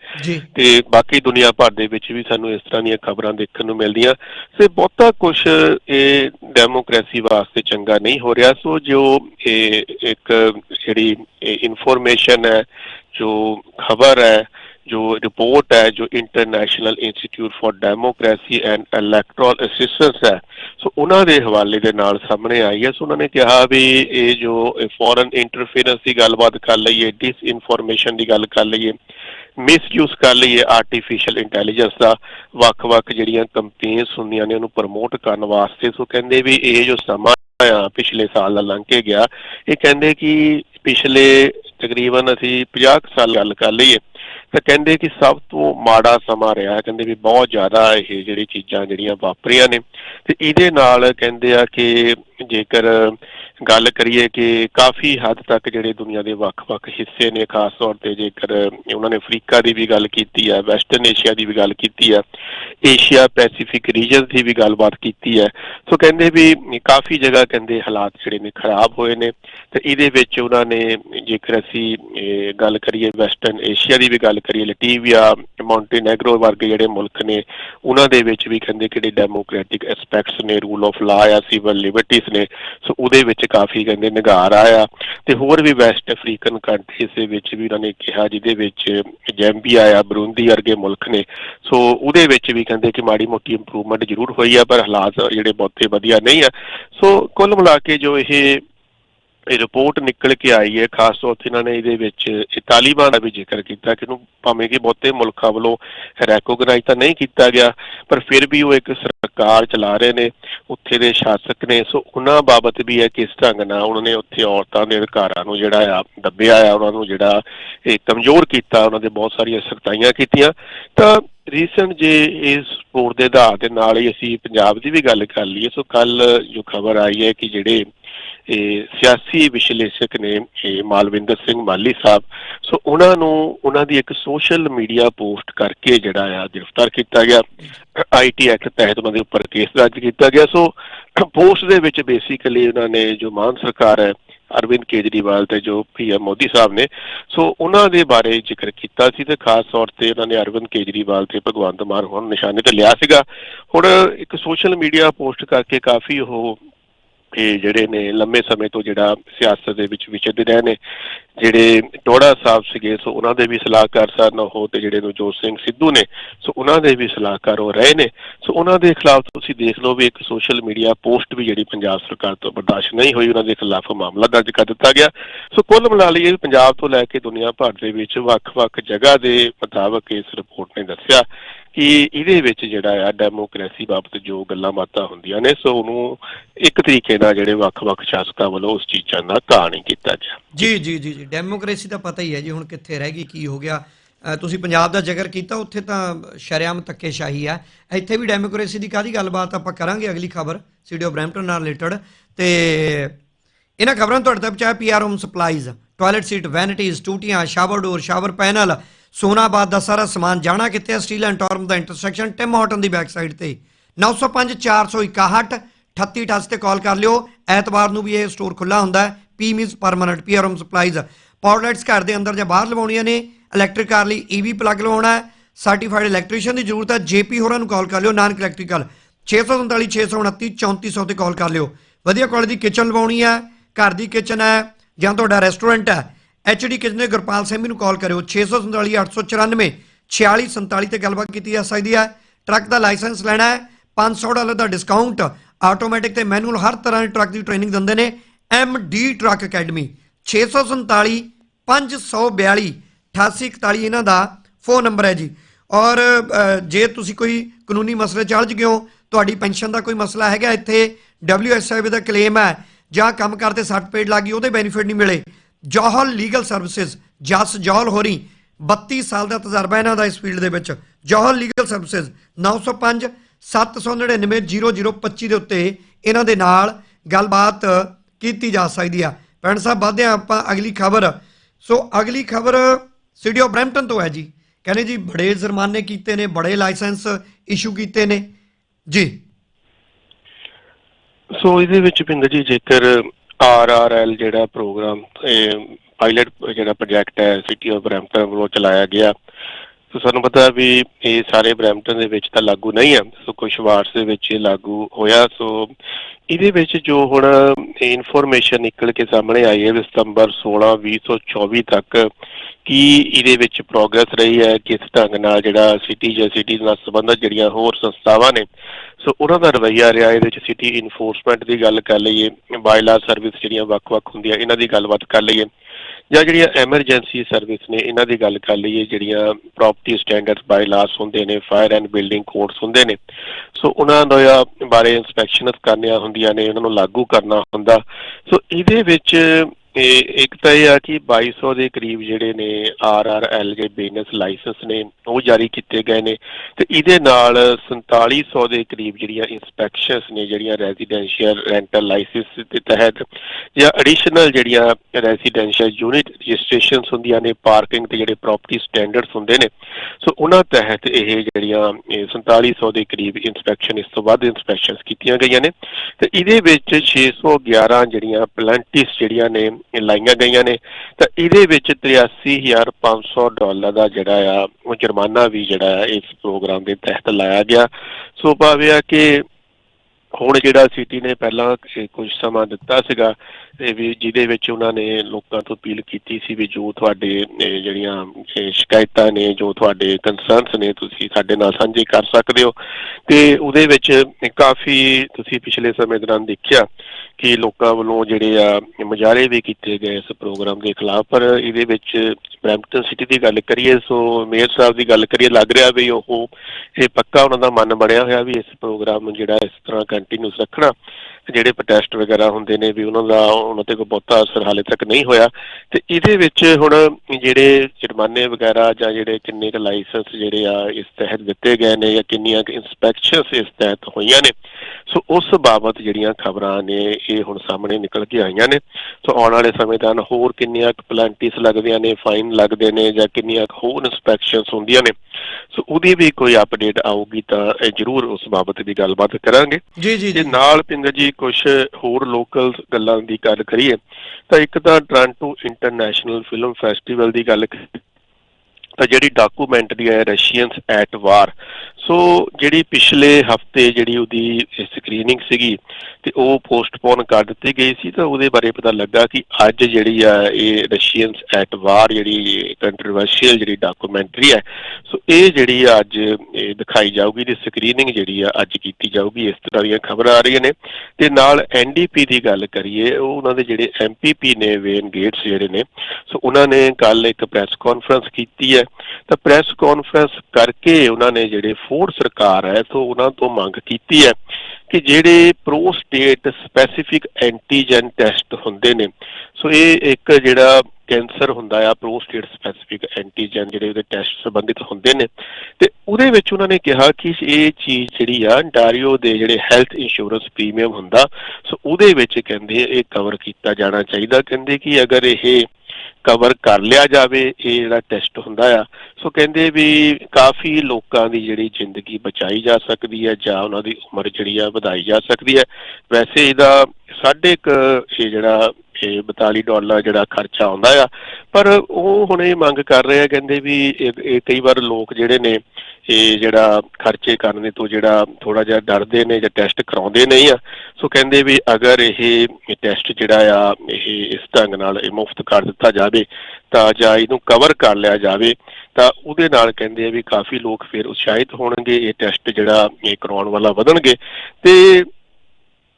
ਤੇ ਬਾਕੀ ਦੁਨੀਆ ਭਰ ਦੇ ਵਿੱਚ ਵੀ ਸਾਨੂੰ ਇਸ ਤਰ੍ਹਾਂ ਦੀਆਂ ਖਬਰਾਂ ਦੇਖਣ ਨੂੰ ਮਿਲਦੀਆਂ। ਤੇ ਬਹੁਤਾ ਕੁਝ ਇਹ ਡੈਮੋਕ੍ਰੇਸੀ ਵਾਸਤੇ ਚੰਗਾ ਨਹੀਂ ਹੋ ਰਿਹਾ। ਸੋ ਜੋ ਇਹ ਇੱਕ ਜਿਹੜੀ ਇਨਫੋਰਮੇਸ਼ਨ ਹੈ ਜੋ ਖਬਰ ਹੈ ਜੋ ਰਿਪੋਰਟ ਹੈ, ਜੋ International Institute for Democracy and Electoral Assistance ਹੈ, ਸੋ ਉਹਨਾਂ ਦੇ ਹਵਾਲੇ ਦੇ ਨਾਲ ਸਾਹਮਣੇ ਆਈ ਹੈ। ਸੋ ਉਹਨਾਂ ਨੇ ਕਿਹਾ ਵੀ ਇਹ ਜੋ ਫੋਰਨ ਇੰਟਰਫੇਰੈਂਸ ਦੀ ਗੱਲਬਾਤ ਕਰ ਲਈਏ ਡਿਸਇਨਫੋਰਮੇਸ਼ਨ ਦੀ ਗੱਲ ਕਰ ਲਈਏ ਮਿਸਯੂਜ਼ ਕਰ ਲਈਏ ਆਰਟੀਫੀਸ਼ੀਅਲ ਇੰਟੈਲੀਜੈਂਸ ਦਾ, ਵੱਖ-ਵੱਖ ਜਿਹੜੀਆਂ ਕੰਪੇਨਸ ਹੁੰਦੀਆਂ ਨੇ ਉਹਨੂੰ ਪ੍ਰਮੋਟ ਕਰਨ ਵਾਸਤੇ। ਸੋ ਕਹਿੰਦੇ ਵੀ ਇਹ ਜੋ ਸਮਾਂ ਆ, ਪਿਛਲੇ ਸਾਲ ਦਾ ਲੰਘ ਕੇ ਗਿਆ, ਇਹ ਕਹਿੰਦੇ ਕਿ ਪਿਛਲੇ ਤਕਰੀਬਨ ਅਸੀਂ 50 ਕੁ ਸਾਲ ਗੱਲ ਕਰ ਲਈਏ ਤਾਂ ਕਹਿੰਦੇ ਕਿ ਸਭ ਤੋਂ ਮਾੜਾ ਸਮਾਂ ਰਿਹਾ, ਕਹਿੰਦੇ ਵੀ ਬਹੁਤ ਜ਼ਿਆਦਾ ਇਹ ਜਿਹੜੀ ਚੀਜ਼ਾਂ ਜਿਹੜੀਆਂ ਵਾਪਰੀਆਂ ਨੇ। ਤੇ ਇਹਦੇ ਨਾਲ ਕਹਿੰਦੇ ਆ ਕਿ ਜੇਕਰ ਗੱਲ ਕਰੀਏ ਕਿ ਕਾਫੀ ਹੱਦ ਤੱਕ ਜਿਹੜੇ ਦੁਨੀਆ ਦੇ ਵੱਖ-ਵੱਖ ਹਿੱਸੇ ਨੇ, ਖਾਸ ਤੌਰ ਤੇ ਜੇਕਰ ਉਹਨਾਂ ਨੇ ਅਫਰੀਕਾ ਦੀ ਵੀ ਗੱਲ ਕੀਤੀ ਹੈ, ਵੈਸਟਰਨ ਏਸ਼ੀਆ ਦੀ ਵੀ ਗੱਲ ਕੀਤੀ ਹੈ, ਏਸ਼ੀਆ ਪੈਸੀਫਿਕ ਰੀਜਨ ਦੀ ਵੀ ਗੱਲਬਾਤ ਕੀਤੀ ਹੈ, ਸੋ ਕਹਿੰਦੇ ਵੀ ਕਾਫੀ ਜਗ੍ਹਾ ਕਹਿੰਦੇ ਹਾਲਾਤ ਜਿਹੜੇ ਨੇ ਖਰਾਬ ਹੋਏ ਨੇ ਤੇ ਇਹਦੇ ਵਿੱਚ ਉਹਨਾਂ ਨੇ ਜੇਕਰ ਅਸੀਂ ਗੱਲ ਕਰੀਏ ਵੈਸਟਰਨ ਏਸ਼ੀਆ ਦੀ ਵੀ ਗੱਲ ਕਰੀਏ, ਲਟੀਵੀਆ, ਮੌਂਟੇਨੈਗਰੋ ਵਰਗੇ ਜਿਹੜੇ ਮੁਲਕ ਨੇ, ਉਹਨਾਂ ਦੇ ਵਿੱਚ ਵੀ ਕਹਿੰਦੇ ਕਿਹੜੇ ਡੈਮੋਕ੍ਰੈਟਿਕ ਐਸਪੈਕਟਸ ਨੇ, ਰੂਲ ਆਫ ਲਾ ਆ ਸਿਵਲ ਲਿਬਰਟੀਜ਼ ਨੇ, ਸੋ ਉਹਦੇ ਵਿੱਚ ਕਾਫੀ ਕਹਿੰਦੇ ਨਿਗਾਰ ਆਇਆ ਤੇ ਹੋਰ ਵੀ ਵੈਸਟ ਅਫਰੀਕਨ ਕੰਟਰੀਜ਼ ਦੇ ਵਿੱਚ ਵੀ ਉਹਨਾਂ ਨੇ ਕਿਹਾ ਜਿਹਦੇ ਵਿੱਚ ਜੈਂਬੀਆ ਆ ਬਰੂੰਦੀ ਵਰਗੇ ਮੁਲਕ ਨੇ। ਸੋ ਉਹਦੇ ਵਿੱਚ ਵੀ ਕਹਿੰਦੇ ਕਿ ਮਾੜੀ ਮੋਟੀ ਇੰਪਰੂਵਮੈਂਟ ਜ਼ਰੂਰ ਹੋਈ ਆ, ਪਰ ਹਾਲਾਤ ਜਿਹੜੇ ਬਹੁਤੇ ਵਧੀਆ ਨਹੀਂ ਆ। ਸੋ ਕੁੱਲ ਮਿਲਾ ਕੇ ਜੋ ਇਹ ਇਹ ਰਿਪੋਰਟ ਨਿਕਲ ਕੇ ਆਈ ਹੈ, ਖਾਸ ਤੌਰ ਤੇ ਇਹਨਾਂ ਨੇ ਇਹਦੇ ਵਿੱਚ ਇਹ ਦਾ ਵੀ ਜ਼ਿਕਰ ਕੀਤਾ ਕਿ ਇਹਨੂੰ ਭਾਵੇਂ ਕਿ ਬਹੁਤੇ ਮੁਲਕਾਂ ਵੱਲੋਂ ਰੈਕੋਗਨਾਈਜ਼ ਤਾਂ ਨਹੀਂ ਕੀਤਾ ਗਿਆ, ਪਰ ਫਿਰ ਵੀ ਉਹ ਇੱਕ ਸਰਕਾਰ ਚਲਾ ਰਹੇ ਨੇ, ਉੱਥੇ ਦੇ ਸ਼ਾਸਕ ਨੇ, ਸੋ ਉਹਨਾਂ ਬਾਬਤ ਵੀ ਹੈ ਕਿਸ ਢੰਗ ਨਾਲ ਉਹਨਾਂ ਨੇ ਉੱਥੇ ਔਰਤਾਂ ਦੇ ਅਧਿਕਾਰਾਂ ਨੂੰ ਜਿਹੜਾ ਆ ਦੱਬਿਆ ਆ, ਉਹਨਾਂ ਨੂੰ ਜਿਹੜਾ ਇਹ ਕਮਜ਼ੋਰ ਕੀਤਾ, ਉਹਨਾਂ ਦੇ ਬਹੁਤ ਸਾਰੀਆਂ ਸਖਤਾਈਆਂ ਕੀਤੀਆਂ, ਤਾਂ ਰੀਸੈਂਟ ਜੇ ਇਸ ਰਿਪੋਰਟ ਦੇ ਆਧਾਰ ਦੇ ਨਾਲ ਹੀ ਅਸੀਂ ਪੰਜਾਬ ਦੀ ਵੀ ਗੱਲ ਕਰ ਲਈਏ, ਸੋ ਕੱਲ ਜੋ ਖਬਰ ਆਈ ਹੈ ਕਿ ਜਿਹੜੇ ਇਹ ਸਿਆਸੀ ਵਿਸ਼ਲੇਸ਼ਕ ਨੇ ਇਹ ਮਾਲਵਿੰਦਰ ਸਿੰਘ ਮਾਲੀ ਸਾਹਿਬ। ਸੋ ਉਹਨਾਂ ਨੂੰ, ਉਹਨਾਂ ਦੀ ਇੱਕ ਸੋਸ਼ਲ ਮੀਡੀਆ ਪੋਸਟ ਕਰਕੇ ਜਿਹੜਾ ਆ ਗ੍ਰਿਫਤਾਰ ਕੀਤਾ ਗਿਆ। ਆਈਟੀ ਐਕਟ ਤਹਿਤ ਉਹਨਾਂ ਦੇ ਉੱਪਰ ਕੇਸ ਦਰਜ ਕੀਤਾ ਗਿਆ। ਸੋ ਪੋਸਟ ਦੇ ਵਿੱਚ ਬੇਸਿਕਲੀ ਉਹਨਾਂ ਨੇ ਜੋ ਮਾਨ ਸਰਕਾਰ ਹੈ, ਅਰਵਿੰਦ ਕੇਜਰੀਵਾਲ ਤੇ ਜੋ ਪੀਐਮ ਮੋਦੀ ਸਾਹਿਬ ਨੇ, ਸੋ ਉਹਨਾਂ ਦੇ ਬਾਰੇ ਜ਼ਿਕਰ ਕੀਤਾ ਸੀ ਤੇ ਖਾਸ ਤੌਰ ਤੇ ਉਹਨਾਂ ਨੇ ਅਰਵਿੰਦ ਕੇਜਰੀਵਾਲ ਤੇ ਭਗਵੰਤ ਮਾਨ ਹੁਣ ਨਿਸ਼ਾਨੇ ਤੇ ਲਿਆ ਸੀਗਾ। ਹੁਣ ਇੱਕ ਸੋਸ਼ਲ ਮੀਡੀਆ ਪੋਸਟ ਕਰਕੇ ਕਾਫੀ ਉਹ ਇਹ ਜਿਹੜੇ ਨੇ ਲੰਮੇ ਸਮੇਂ ਤੋਂ ਜਿਹੜਾ ਸਿਆਸਤ ਦੇ ਵਿੱਚ ਵਿਚਰਦੇ ਰਹੇ ਨੇ, ਜਿਹੜੇ ਟੋੜਾ ਸਾਹਿਬ ਸੀਗੇ, ਸੋ ਉਹਨਾਂ ਦੇ ਵੀ ਸਲਾਹਕਾਰ ਸਨ, ਉਹ ਤੇ ਜਿਹੜੇ ਨਵਜੋਤ ਸਿੰਘ ਸਿੱਧੂ ਨੇ, ਸੋ ਉਹਨਾਂ ਦੇ ਵੀ ਸਲਾਹਕਾਰ ਉਹ ਰਹੇ ਨੇ। ਸੋ ਉਹਨਾਂ ਦੇ ਖਿਲਾਫ ਤੁਸੀਂ ਦੇਖ ਲਓ ਵੀ ਇੱਕ ਸੋਸ਼ਲ ਮੀਡੀਆ ਪੋਸਟ ਵੀ ਜਿਹੜੀ ਪੰਜਾਬ ਸਰਕਾਰ ਤੋਂ ਬਰਦਾਸ਼ਤ ਨਹੀਂ ਹੋਈ, ਉਹਨਾਂ ਦੇ ਖਿਲਾਫ ਮਾਮਲਾ ਦਰਜ ਕਰ ਦਿੱਤਾ ਗਿਆ। ਸੋ ਕੁੱਲ ਮਿਲਾ ਲਈਏ ਪੰਜਾਬ ਤੋਂ ਲੈ ਕੇ ਦੁਨੀਆ ਭਰ ਦੇ ਵਿੱਚ ਵੱਖ-ਵੱਖ ਜਗ੍ਹਾ ਦੇ ਮੁਤਾਬਕ ਇਸ ਰਿਪੋਰਟ ਨੇ ਦੱਸਿਆ। ਕਿ ਇਹਦੇ ਵਿੱਚ ਜਿਹੜਾ ਆ ਡੈਮੋਕ੍ਰੇਸੀ ਬਾਬਤ ਜੋ ਗੱਲਾਂ ਬਾਤਾਂ ਹੁੰਦੀਆਂ ਨੇ, ਸੋ ਉਹਨੂੰ ਇੱਕ ਤਰੀਕੇ ਨਾਲ ਜਿਹੜੇ ਵੱਖ-ਵੱਖ ਸ਼ਾਸਕਾਂ ਵੱਲੋਂ ਉਸ ਚੀਜ਼ਾਂ ਦਾ ਘਾਣ ਕੀਤਾ ਗਿਆ। ਜੀ ਜੀ ਜੀ ਜੀ। ਡੈਮੋਕ੍ਰੇਸੀ ਦਾ ਪਤਾ ਹੀ ਹੈ ਜੀ, ਹੁਣ ਕਿੱਥੇ ਰਹਿ ਗਈ, ਕੀ ਹੋ ਗਿਆ। ਤੁਸੀਂ ਪੰਜਾਬ ਦਾ ਜ਼ਿਕਰ ਕੀਤਾ, ਉੱਥੇ ਤਾਂ ਸ਼ਰਿਆਮ ਧੱਕੇਸ਼ਾਹੀ ਆ ਇੱਥੇ ਵੀ ਡੈਮੋਕ੍ਰੇਸੀ ਦੀ ਕਾਦੀ ਗੱਲਬਾਤ ਆਪਾਂ ਕਰਾਂਗੇ ਅਗਲੀ ਖਬਰ ਸੀਡੀਓ ਬ੍ਰੈਂਪਟਨ ਨਾਲ ਰਿਲੇਟਡ ਤੇ ਇਹਨਾਂ ਖਬਰਾਂ ਤੁਹਾਡੇ ਤੱਕ ਪਹੁੰਚਾਇਆ PR supplies toilet seat vanities ਟੂਟੀਆਂ ਸ਼ਾਵਰ ਡੋਰ ਸ਼ਾਵਰ ਪੈਨਲ ਸੋਨਾਬਾਦ ਦਾ ਸਾਰਾ ਸਮਾਨ ਜਾਣਾ ਕਿੱਥੇ ਹੈ ਸਟੀਲ ਐਂਡ ਟੌਰਮ ਦਾ ਇੰਟਰਸੈਕਸ਼ਨ ਟਿਮ ਹਾਰਟਨ ਦੀ ਬੈਕ ਸਾਈਡ ਤੇ 905 461 3888 ਤੇ ਕਾਲ ਕਰ ਲਿਓ। ਐਤਵਾਰ ਨੂੰ ਵੀ ਇਹ ਸਟੋਰ ਖੁੱਲਾ ਹੁੰਦਾ ਹੈ। P means permanent PR home supplies power lights ਘਰ ਦੇ ਅੰਦਰ ਜਾਂ ਬਾਹਰ ਲਵਾਉਣੀਆਂ ਨੇ। ਇਲੈਕਟ੍ਰਿਕ ਕਾਰ ਲਈ ਈਵੀ ਪਲੱਗ ਲਵਾਉਣਾ ਹੈ। ਸਰਟੀਫਾਈਡ ਇਲੈਕਟ੍ਰੀਸ਼ੀਅਨ ਦੀ ਜ਼ਰੂਰਤ ਹੈ। ਜੇਪੀ ਹੋਰਾਂ ਨੂੰ ਕਾਲ ਕਰ ਲਿਓ। ਨਾਨਕ ਇਲੈਕਟ੍ਰੀਕਲ 647 629 3400 ਤੇ ਕਾਲ ਕਰ ਲਿਓ। ਵਧੀਆ ਕੁਆਲਿਟੀ ਦੀ ਕਿਚਨ ਲਵਾਉਣੀ ਹੈ। ਘਰ ਦੀ ਕਿਚਨ ਹੈ ਜਾਂ ਤੁਹਾਡਾ ਰੈਸਟੋਰੈਂਟ ਹੈ। ਐਚਡੀ ਕਿਚਨ ਦੇ ਗੁਰਪਾਲ ਸਿੰਘ ਨੂੰ ਕਾਲ ਕਰਿਓ? 647 894 4647 ਤੇ ਗੱਲਬਾਤ ਕੀਤੀ ਜਾ ਸਕਦੀ ਹੈ। ਟਰੱਕ ਦਾ ਲਾਇਸੈਂਸ ਲੈਣਾ ਹੈ 500 ਡਾਲਰ ਦਾ ਡਿਸਕਾਊਂਟ ਆਟੋਮੈਟਿਕ ਤੇ ਮੈਨੂਅਲ ਹਰ ਤਰ੍ਹਾਂ ਦੇ ਟਰੱਕ ਦੀ ਟ੍ਰੇਨਿੰਗ ਦਿੰਦੇ ਨੇ ਡੀ ਟਰੱਕ ਅਕੈਡਮੀ 647 542 8841 ਇਹਨਾਂ ਦਾ ਫੋਨ ਨੰਬਰ ਹੈ ਜੀ। ਔਰ ਜੇ ਤੁਸੀਂ ਕੋਈ ਕਾਨੂੰਨੀ ਮਸਲੇ 'ਚ ਉਲਝ ਗਏ ਹੋ, ਤੁਹਾਡੀ ਪੈਨਸ਼ਨ ਦਾ ਕੋਈ ਮਸਲਾ ਹੈਗਾ ਇੱਥੇ WSIB ਦਾ ਕਲੇਮ ਹੈ, ਜਾਂ ਕੰਮ ਕਰਤੇ ਸਰਟੀਫਿਕੇਟ ਲੱਗੀ ਉਹਦੇ ਬੈਨੀਫਿਟ ਨਹੀਂ ਮਿਲੇ। ਜੋਹਲ ਲੀਗਲ ਸਰਵਿਸਿਜ਼ ਜਸ ਜੋਹਲ ਹੋਰੀ 32 ਸਾਲ ਦਾ ਤਜਰਬਾ ਇਹਨਾਂ ਦਾ ਇਸ ਫੀਲਡ ਦੇ ਵਿੱਚ। ਜੋਹਲ ਲੀਗਲ ਸਰਵਿਸਿਜ਼ 905 799 0025 ਦੇ ਉੱਤੇ ਇਹਨਾਂ ਦੇ ਨਾਲ ਗੱਲਬਾਤ ਕੀਤੀ ਜਾ ਸਕਦੀ ਆ। ਪੈਣ ਸਾਹਿਬ, ਵਧਦੇ ਹਾਂ ਆਪਾਂ ਅਗਲੀ ਖਬਰ। ਸੋ ਅਗਲੀ ਖਬਰ ਸਿਟੀ ਆਫ ਬ੍ਰੈਂਪਟਨ ਤੋਂ ਹੈ ਜੀ। ਕਹਿੰਦੇ ਜੀ, ਬੜੇ ਜੁਰਮਾਨੇ ਕੀਤੇ ਨੇ, ਬੜੇ ਲਾਇਸੈਂਸ ਇਸ਼ੂ ਕੀਤੇ ਨੇ। ਜੀ। ਸੋ ਇਹਦੇ ਵਿੱਚ ਪਿੰਦਰ ਜੀ, ਜੇਕਰ ਆਰ ਜਿਹੜਾ ਪ੍ਰੋਗਰਾਮ ਪਾਇਲਟ ਜਿਹੜਾ ਪ੍ਰੋਜੈਕਟ ਹੈ ਸਿਟੀ ਆਫ ਬਰੈਂਪਟਨ ਵੱਲੋਂ ਚਲਾਇਆ ਗਿਆ। ਸੋ ਸਾਨੂੰ ਪਤਾ ਵੀ ਇਹ ਸਾਰੇ ਬਰੈਂਪਟਨ ਦੇ ਵਿੱਚ ਤਾਂ ਲਾਗੂ ਨਹੀਂ ਹੈ, ਸੋ ਕੁਝ ਵਾਰਡਸ ਦੇ ਵਿੱਚ ਇਹ ਲਾਗੂ ਹੋਇਆ। ਸੋ ਇਹਦੇ ਵਿੱਚ ਜੋ ਹੁਣ ਇਨਫੋਰਮੇਸ਼ਨ ਨਿਕਲ ਕੇ ਸਾਹਮਣੇ ਆਈ ਹੈ ਵੀ ਸਤੰਬਰ 16 2024 ਤੱਕ ਕੀ ਇਹਦੇ ਵਿੱਚ ਪ੍ਰੋਗਰੈਸ ਰਹੀ ਹੈ, ਕਿਸ ਢੰਗ ਨਾਲ ਜਿਹੜਾ ਸਿਟੀ ਜਾਂ ਸਿਟੀ ਨਾਲ ਸੰਬੰਧਿਤ ਜਿਹੜੀਆਂ ਹੋਰ ਸੰਸਥਾਵਾਂ ਨੇ ਸੋ ਉਹਨਾਂ ਦਾ ਰਵੱਈਆ ਰਿਹਾ, ਇਹਦੇ ਵਿੱਚ ਸਿਟੀ ਇਨਫੋਰਸਮੈਂਟ ਦੀ ਗੱਲ ਕਰ ਲਈਏ ਬਾਇਲਾ ਸਰਵਿਸ ਜਿਹੜੀਆਂ ਵੱਖ-ਵੱਖ ਹੁੰਦੀਆਂ, ਇਹਨਾਂ ਦੀ ਗੱਲਬਾਤ ਕਰ ਲਈਏ। ਜਾਂ ਜਿਹੜੀਆਂ ਐਮਰਜੈਂਸੀ ਸਰਵਿਸ ਨੇ, ਇਹਨਾਂ ਦੀ ਗੱਲ ਕਰ ਲਈਏ, ਜਿਹੜੀਆਂ ਪ੍ਰਾਪਰਟੀ ਸਟੈਂਡਰਡਸ ਬਾਇਲਾਸ ਹੁੰਦੇ ਨੇ ਫਾਇਰ ਐਂਡ ਬਿਲਡਿੰਗ ਕੋਡਸ ਹੁੰਦੇ ਨੇ। ਸੋ ਉਹਨਾਂ ਦਾ ਬਾਰੇ ਇਨਸਪੈਕਸ਼ਨਸ ਕਰਨੀਆਂ ਹੁੰਦੀਆਂ ਨੇ, ਉਹਨਾਂ ਨੂੰ ਲਾਗੂ ਕਰਨਾ ਹੁੰਦਾ। ਸੋ ਇਹਦੇ ਵਿੱਚ ਇਹ ਇੱਕ ਤਾਂ ਇਹ ਆ ਕਿ 2200 ਦੇ ਕਰੀਬ ਜਿਹੜੇ ਨੇ ਆਰਆਰਐਲ ਦੇ ਬਿਜ਼ਨਸ ਲਾਇਸੈਂਸ ਨੇ, ਉਹ ਜਾਰੀ ਕੀਤੇ ਗਏ ਨੇ ਤੇ ਇਹਦੇ ਨਾਲ 4700 ਦੇ ਕਰੀਬ ਜਿਹੜੀਆਂ ਇਨਸਪੈਕਸ਼ਨਸ ਨੇ, ਜਿਹੜੀਆਂ ਰੈਜ਼ੀਡੈਂਸ਼ੀਅਲ ਰੈਂਟਲ ਲਾਇਸੈਂਸ ਦੇ ਤਹਿਤ ਜਾਂ ਐਡੀਸ਼ਨਲ ਜਿਹੜੀਆਂ ਰੈਜ਼ੀਡੈਂਸ਼ੀਅਲ ਯੂਨਿਟ ਰਜਿਸਟ੍ਰੇਸ਼ਨਸ ਹੁੰਦੀਆਂ ਨੇ ਪਾਰਕਿੰਗ ਤੇ ਜਿਹੜੇ ਪ੍ਰਾਪਰਟੀ ਸਟੈਂਡਰਡਸ ਹੁੰਦੇ ਨੇ, ਸੋ ਉਹਨਾਂ ਤਹਿਤ ਇਹ ਜਿਹੜੀਆਂ, ਇਹ 4700 ਦੇ ਕਰੀਬ ਇਨਸਪੈਕਸ਼ਨ ਇਸ ਤੋਂ ਵੱਧ ਇਨਸਪੈਕਸ਼ਨਸ ਕੀਤੀਆਂ ਗਈਆਂ ਨੇ ਤੇ ਇਹਦੇ ਵਿੱਚ 611 ਜਿਹੜੀਆਂ ਪਲੈਂਟਿਸ ਜਿਹੜੀਆਂ ਨੇ ਲਾਈਆਂ ਗਈਆਂ ਨੇ। ਤਾਂ ਇਹਦੇ ਵਿੱਚ 83500 ਡਾਲਰ ਦਾ ਜਿਹੜਾ ਆ, ਉਹ ਜੁਰਮਾਨਾ ਵੀ ਜਿਹੜਾ ਆ, ਇਸ ਪ੍ਰੋਗਰਾਮ ਦੇ ਤਹਿਤ ਲਾਇਆ ਗਿਆ। ਸੋ ਭਾਵੇਂ ਆ ਕਿ ਹੁਣ ਜਿਹੜਾ ਸਿਟੀ ਨੇ ਪਹਿਲਾਂ ਕੁਝ ਸਮਾਂ ਦਿੱਤਾ ਸੀਗਾ ਤੇ ਵੀ ਜਿਹਦੇ ਵਿੱਚ ਉਹਨਾਂ ਨੇ ਲੋਕਾਂ ਤੋਂ ਅਪੀਲ ਕੀਤੀ ਸੀ ਵੀ ਜੋ ਤੁਹਾਡੇ ਜਿਹੜੀਆਂ ਸ਼ਿਕਾਇਤਾਂ ਨੇ, ਜੋ ਤੁਹਾਡੇ ਕੰਸਰਨਸ ਨੇ, ਤੁਸੀਂ ਸਾਡੇ ਨਾਲ ਸਾਂਝੇ ਕਰ ਸਕਦੇ ਹੋ। ਤੇ ਉਹਦੇ ਵਿੱਚ ਕਾਫੀ ਤੁਸੀਂ ਪਿਛਲੇ ਸਮੇਂ ਦੌਰਾਨ ਦੇਖਿਆ ਕਿ ਲੋਕਾਂ ਵੱਲੋਂ ਜਿਹੜੇ ਆ, ਮੁਜ਼ਾਹਰੇ ਵੀ ਕੀਤੇ ਗਏ ਇਸ ਪ੍ਰੋਗਰਾਮ ਦੇ ਖਿਲਾਫ, ਪਰ ਇਹਦੇ ਵਿੱਚ ਬ੍ਰੈਂਪਟਨ ਸਿਟੀ ਦੀ ਗੱਲ ਕਰੀਏ, ਸੋ ਮੇਅਰ ਸਾਹਿਬ ਦੀ ਗੱਲ ਕਰੀਏ, ਲੱਗ ਰਿਹਾ ਵੀ ਉਹ, ਇਹ ਪੱਕਾ ਉਹਨਾਂ ਦਾ ਮਨ ਬਣਿਆ ਹੋਇਆ ਵੀ ਇਸ ਪ੍ਰੋਗਰਾਮ ਨੂੰ ਜਿਹੜਾ ਇਸ ਤਰ੍ਹਾਂ ਕੰਟੀਨਿਊਸ ਰੱਖਣਾ। ਜਿਹੜੇ ਪ੍ਰੋਟੈਸਟ ਵਗੈਰਾ ਹੁੰਦੇ ਨੇ ਵੀ ਉਹਨਾਂ ਦਾ ਉਹਨਾਂ ਤੇ ਕੋਈ ਬਹੁਤਾ ਅਸਰ ਹਾਲੇ ਤੱਕ ਨਹੀਂ ਹੋਇਆ। ਤੇ ਇਹਦੇ ਵਿੱਚ ਹੁਣ ਜਿਹੜੇ ਜੁਰਮਾਨੇ ਵਗੈਰਾ ਜਾਂ ਜਿਹੜੇ ਕਿੰਨੇ ਕੁ ਲਾਇਸੈਂਸ ਜਿਹੜੇ ਆ ਇਸ ਤਹਿਤ ਦਿੱਤੇ ਗਏ ਨੇ ਜਾਂ ਕਿੰਨੀਆਂ ਕੁ ਇਨਸਪੈਕਸ਼ਨਸ ਇਸ ਤਹਿਤ ਹੋਈਆਂ ਨੇ ਸੋ ਉਸ ਬਾਬਤ ਜਿਹੜੀਆਂ ਖਬਰਾਂ ਨੇ ਇਹ ਹੁਣ ਸਾਹਮਣੇ ਨਿਕਲ ਕੇ ਆਈਆਂ ਨੇ। ਸੋ ਆਉਣ ਵਾਲੇ ਸਮੇਂ ਦੌਰਾਨ ਹੋਰ ਕਿੰਨੀਆਂ ਕੁ ਪਲੈਂਟੀਸ ਲੱਗਦੀਆਂ ਨੇ ਫਾਈਨ ਲੱਗਦੇ ਨੇ ਜਾਂ ਕਿੰਨੀਆਂ ਕੁ ਹੋਰ ਇਨਸਪੈਕਸ਼ਨਸ ਹੁੰਦੀਆਂ ਨੇ। ਸੋ ਉਹਦੀ ਵੀ ਕੋਈ ਅਪਡੇਟ ਆਊਗੀ ਤਾਂ ਇਹ ਜ਼ਰੂਰ ਉਸ ਬਾਬਤ ਵੀ ਗੱਲਬਾਤ ਕਰਾਂਗੇ। ਜੀ ਜੀ ਜੇ। ਜੀ ਨਾਲ ਪਿੰਦਰ ਜੀ ਕੁਝ ਹੋਰ ਲੋਕਲ ਗੱਲਾਂ ਦੀ ਗੱਲ ਕਰੀਏ, ਤਾਂ ਇੱਕ ਤਾਂ ਟ੍ਰਾਂਟੋ ਇੰਟਰਨੈਸ਼ਨਲ ਫਿਲਮ ਫੈਸਟੀਵਲ ਦੀ ਗੱਲ ਕਰੀਏ, ਤਾਂ ਜਿਹੜੀ ਡਾਕੂਮੈਂਟਰੀ ਹੈ ਰਸ਼ੀਅਨਸ ਐਟ ਵਾਰ ਸੋ ਜਿਹੜੀ ਪਿਛਲੇ ਹਫ਼ਤੇ ਜਿਹੜੀ ਉਹਦੀ ਸਕਰੀਨਿੰਗ ਸੀਗੀ ਤੇ ਉਹ ਪੋਸਟਪੋਨ ਕਰ ਦਿੱਤੀ ਗਈ ਸੀ ਤਾਂ ਉਹਦੇ ਬਾਰੇ ਪਤਾ ਲੱਗਾ ਕਿ ਅੱਜ ਜਿਹੜੀ ਆ ਇਹ ਰਸ਼ੀਅਨਸ ਐਟ ਵਾਰ ਜਿਹੜੀ ਕੰਟਰੋਵਰਸ਼ੀਅਲ ਜਿਹੜੀ ਡਾਕੂਮੈਂਟਰੀ ਹੈ, ਸੋ ਇਹ ਜਿਹੜੀ ਆ ਅੱਜ ਇਹ ਦਿਖਾਈ ਜਾਊਗੀ ਦੀ ਸਕਰੀਨਿੰਗ ਜਿਹੜੀ ਆ ਅੱਜ ਕੀਤੀ ਜਾਊਗੀ, ਇਸ ਤਰ੍ਹਾਂ ਦੀਆਂ ਖਬਰਾਂ ਆ ਰਹੀਆਂ ਨੇ। ਤੇ ਨਾਲ ਐਨਡੀਪੀ ਦੀ ਗੱਲ ਕਰੀਏ, ਉਹ ਉਹਨਾਂ ਦੇ ਜਿਹੜੇ ਐਮਪੀਪੀ ਨੇ ਵੇਨ ਗੇਟਸ ਜਿਹੜੇ ਨੇ, ਸੋ ਉਹਨਾਂ ਨੇ ਕੱਲ ਇੱਕ ਪ੍ਰੈਸ ਕਾਨਫਰੰਸ ਕੀਤੀ ਹੈ। ਤਾਂ ਪ੍ਰੈਸ ਕਾਨਫਰੰਸ ਕਰਕੇ ਉਹਨਾਂ ਨੇ ਜਿਹੜੇ ਫੋਰਡ ਸਰਕਾਰ ਹੈ, ਸੋ ਉਹਨਾਂ ਤੋਂ ਮੰਗ ਕੀਤੀ ਹੈ ਕਿ ਜਿਹੜੇ prostate specific antigen test ਹੁੰਦੇ ਨੇ, ਸੋ ਇਹ ਇੱਕ ਜਿਹੜਾ ਕੈਂਸਰ ਹੁੰਦਾ ਆ ਪ੍ਰੋ ਸਪੈਸੀਫਿਕ ਐਂਟੀਜਨ ਜਿਹੜੇ ਉਹਦੇ ਟੈਸਟ ਸੰਬੰਧਿਤ ਹੁੰਦੇ ਨੇ, ਤੇ ਉਹਦੇ ਵਿੱਚ ਉਹਨਾਂ ਨੇ ਕਿਹਾ ਕਿ ਇਹ ਚੀਜ਼ ਜਿਹੜੀ ਆ ਡਾਰੀਓ ਦੇ ਜਿਹੜੇ ਹੈਲਥ ਇੰਸ਼ੋਰੈਂਸ ਪ੍ਰੀਮੀਅਮ ਹੁੰਦਾ, ਸੋ ਉਹਦੇ ਵਿੱਚ ਕਹਿੰਦੇ ਇਹ ਕਵਰ ਕੀਤਾ ਜਾਣਾ ਚਾਹੀਦਾ, ਕਹਿੰਦੇ ਕਿ ਅਗਰ ਇਹ ਕਵਰ ਕਰ ਲਿਆ ਜਾਵੇ, ਇਹ ਜਿਹੜਾ ਟੈਸਟ ਹੁੰਦਾ ਆ। ਸੋ ਕਹਿੰਦੇ ਵੀ ਕਾਫੀ ਲੋਕਾਂ ਦੀ ਜਿਹੜੀ ਜ਼ਿੰਦਗੀ ਬਚਾਈ ਜਾ ਸਕਦੀ ਹੈ ਜਾਂ ਉਹਨਾਂ ਦੀ ਉਮਰ ਜਿਹੜੀ ਆ ਵਧਾਈ ਜਾ ਸਕਦੀ ਹੈ। ਵੈਸੇ ਇਹਦਾ ਸਾਢੇ ਕੁ ਇਹ ਜਿਹੜਾ ਇਹ 42 ਡਾਲਰ ਜਿਹੜਾ ਖਰਚਾ ਆਉਂਦਾ ਆ। ਪਰ ਉਹ ਹੁਣ ਇਹ ਮੰਗ ਕਰ ਰਹੇ ਆ, ਕਹਿੰਦੇ ਵੀ ਇਹ ਇਹ ਕਈ ਵਾਰ ਲੋਕ ਜਿਹੜੇ ਨੇ, ਇਹ ਜਿਹੜਾ ਖਰਚੇ ਕਰਨ ਤੋਂ ਜਿਹੜਾ ਥੋੜਾ ਜਿਹਾ ਡਰਦੇ ਨੇ ਜਾਂ ਟੈਸਟ ਕਰਾਉਂਦੇ ਨਹੀਂ ਆ। ਸੋ ਕਹਿੰਦੇ ਵੀ ਅਗਰ ਇਹ ਟੈਸਟ ਜਿਹੜਾ ਆ, ਇਹ ਇਸ ਢੰਗ ਨਾਲ ਇਹ ਮੁਫਤ ਕਰ ਦਿੱਤਾ ਜਾਵੇ, ਤਾਂ ਜਾਂ ਇਹਨੂੰ ਕਵਰ ਕਰ ਲਿਆ ਜਾਵੇ, ਤਾਂ ਉਹਦੇ ਨਾਲ ਕਹਿੰਦੇ ਆ ਵੀ ਕਾਫੀ ਲੋਕ ਫਿਰ ਉਤਸ਼ਾਹਿਤ ਹੋਣਗੇ, ਇਹ ਟੈਸਟ ਜਿਹੜਾ ਇਹ ਕਰਾਉਣ ਵਾਲਾ ਵਧਣਗੇ। ਤੇ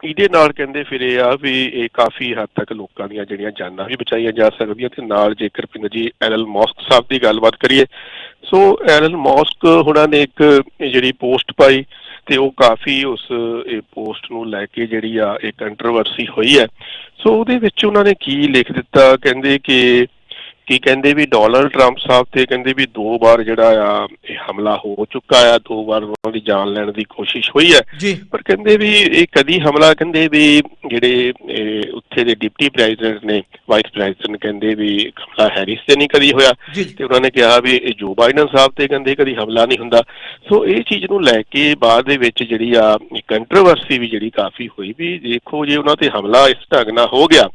ਇਹਦੇ ਨਾਲ ਕਹਿੰਦੇ ਫਿਰ ਇਹ ਆ ਵੀ ਇਹ ਕਾਫੀ ਹੱਦ ਤੱਕ ਲੋਕਾਂ ਦੀਆਂ ਜਿਹੜੀਆਂ ਜਾਨਾਂ ਵੀ ਬਚਾਈਆਂ ਜਾ ਸਕਦੀਆਂ ਤੇ ਨਾਲ ਜੇਕਰ ਪਿੰਡ ਜੀ ਐਲਨ ਮੌਸਕ ਸਾਹਿਬ ਦੀ ਗੱਲਬਾਤ ਕਰੀਏ, ਸੋ ਐਲਨ ਮੌਸਕ ਹੁਣਾਂ ਨੇ ਇੱਕ ਜਿਹੜੀ ਪੋਸਟ ਪਾਈ ਤੇ ਉਹ ਕਾਫੀ ਉਸ ਇਹ ਪੋਸਟ ਨੂੰ ਲੈ ਕੇ ਜਿਹੜੀ ਆ ਇਹ ਕੰਟਰੋਵਰਸੀ ਹੋਈ ਹੈ। ਸੋ ਉਹਦੇ ਵਿੱਚ ਉਹਨਾਂ ਨੇ ਕੀ ਲਿਖ ਦਿੱਤਾ? ਕਹਿੰਦੇ ਕਿ ਕੀ ਕਹਿੰਦੇ ਵੀ ਡੋਨਲਡ ਟਰੰਪ ਸਾਹਿਬ ਤੇ ਕਹਿੰਦੇ ਵੀ ਦੋ ਵਾਰ ਜਿਹੜਾ ਆ ਇਹ ਹਮਲਾ ਹੋ ਚੁੱਕਾ ਆ ਦੋ ਵਾਰ ਉਹਨਾਂ ਦੀ ਜਾਨ ਲੈਣ ਦੀ ਕੋਸ਼ਿਸ਼ ਹੋਈ ਹੈ। ਪਰ ਕਹਿੰਦੇ ਵੀ ਇਹ ਕਦੀ ਹਮਲਾ ਕਹਿੰਦੇ ਵੀ ਜਿਹੜੇ ਉੱਥੇ ਦੇ ਡਿਪਟੀ ਪ੍ਰੈਜ਼ੀਡੈਂਟ ਨੇ ਵਾਈਸ ਪ੍ਰੈਜ਼ੀਡੈਂਟ ਕਹਿੰਦੇ ਵੀ ਕਮਲਾ ਹੈਰਿਸ ਤੇ ਨਹੀਂ ਕਦੀ ਹੋਇਆ। ਤੇ ਉਹਨਾਂ ਨੇ ਕਿਹਾ ਵੀ ਇਹ ਜੋ ਬਾਈਡਨ ਸਾਹਿਬ ਤੇ ਕਹਿੰਦੇ ਕਦੀ ਹਮਲਾ ਨਹੀਂ ਹੁੰਦਾ। ਸੋ ਇਹ ਚੀਜ਼ ਨੂੰ ਲੈ ਕੇ ਬਾਅਦ ਦੇ ਵਿੱਚ ਜਿਹੜੀ ਆ ਕੰਟਰੋਵਰਸੀ ਵੀ ਜਿਹੜੀ ਕਾਫੀ ਹੋਈ ਵੀ ਦੇਖੋ ਜੇ ਉਹਨਾਂ ਤੇ ਹਮਲਾ ਇਸ ਢੰਗ ਨਾਲ ਹੋ ਗਿਆ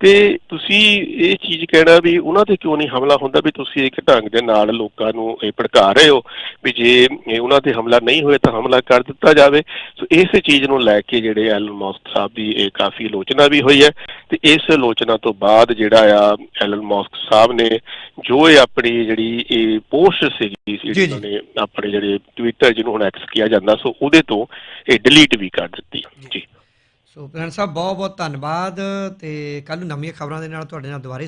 ਤੇ ਤੁਸੀਂ ਇਹ ਚੀਜ਼ ਕਹਿਣਾ ਵੀ ਉਹਨਾਂ ਤੇ ਕਿਉਂ ਨਹੀਂ ਹਮਲਾ ਹੁੰਦਾ ਵੀ ਤੁਸੀਂ ਇੱਕ ਢੰਗ ਦੇ ਨਾਲ ਲੋਕਾਂ ਨੂੰ ਇਹ ਭੜਕਾ ਰਹੇ ਹੋ ਵੀ ਜੇ ਉਹਨਾਂ ਤੇ ਹਮਲਾ ਨਹੀਂ ਹੋਇਆ ਤਾਂ ਹਮਲਾ ਕਰ ਦਿੱਤਾ ਜਾਵੇ। ਸੋ ਇਸੇ ਚੀਜ਼ ਨੂੰ ਲੈ ਕੇ ਜਿਹੜੇ ਐਲਨ ਮੌਸਕ ਸਾਹਿਬ ਦੀ ਇਹ ਕਾਫੀ ਆਲੋਚਨਾ ਵੀ ਹੋਈ ਹੈ ਤੇ ਇਸ ਆਲੋਚਨਾ ਤੋਂ ਬਾਅਦ ਜਿਹੜਾ ਆ ਐਲਨ ਮੌਸਕ ਸਾਹਿਬ ਨੇ ਜੋ ਇਹ ਆਪਣੀ ਜਿਹੜੀ ਇਹ ਪੋਸਟ ਸੀਗੀ ਜਿਹੜੀ। ਉਹਨਾਂ ਆਪਣੇ ਜਿਹੜੇ ਟਵਿੱਟਰ ਜਿਹਨੂੰ ਹੁਣ ਐਕਸ ਕਿਹਾ ਜਾਂਦਾ ਸੋ ਉਹਦੇ ਤੋਂ ਇਹ ਡਿਲੀਟ ਵੀ ਕਰ ਦਿੱਤੀ। ਜੀ। ਸੋ ਪ੍ਰਣ ਸਾਹਿਬ ਬਹੁਤ ਬਹੁਤ ਧੰਨਵਾਦ ਤੇ ਕੱਲ ਨੂੰ ਨਵੀਆਂ ਖਬਰਾਂ ਦੇ ਨਾਲ ਤੁਹਾਡੇ ਨਾਲ ਦੁਬਾਰੇ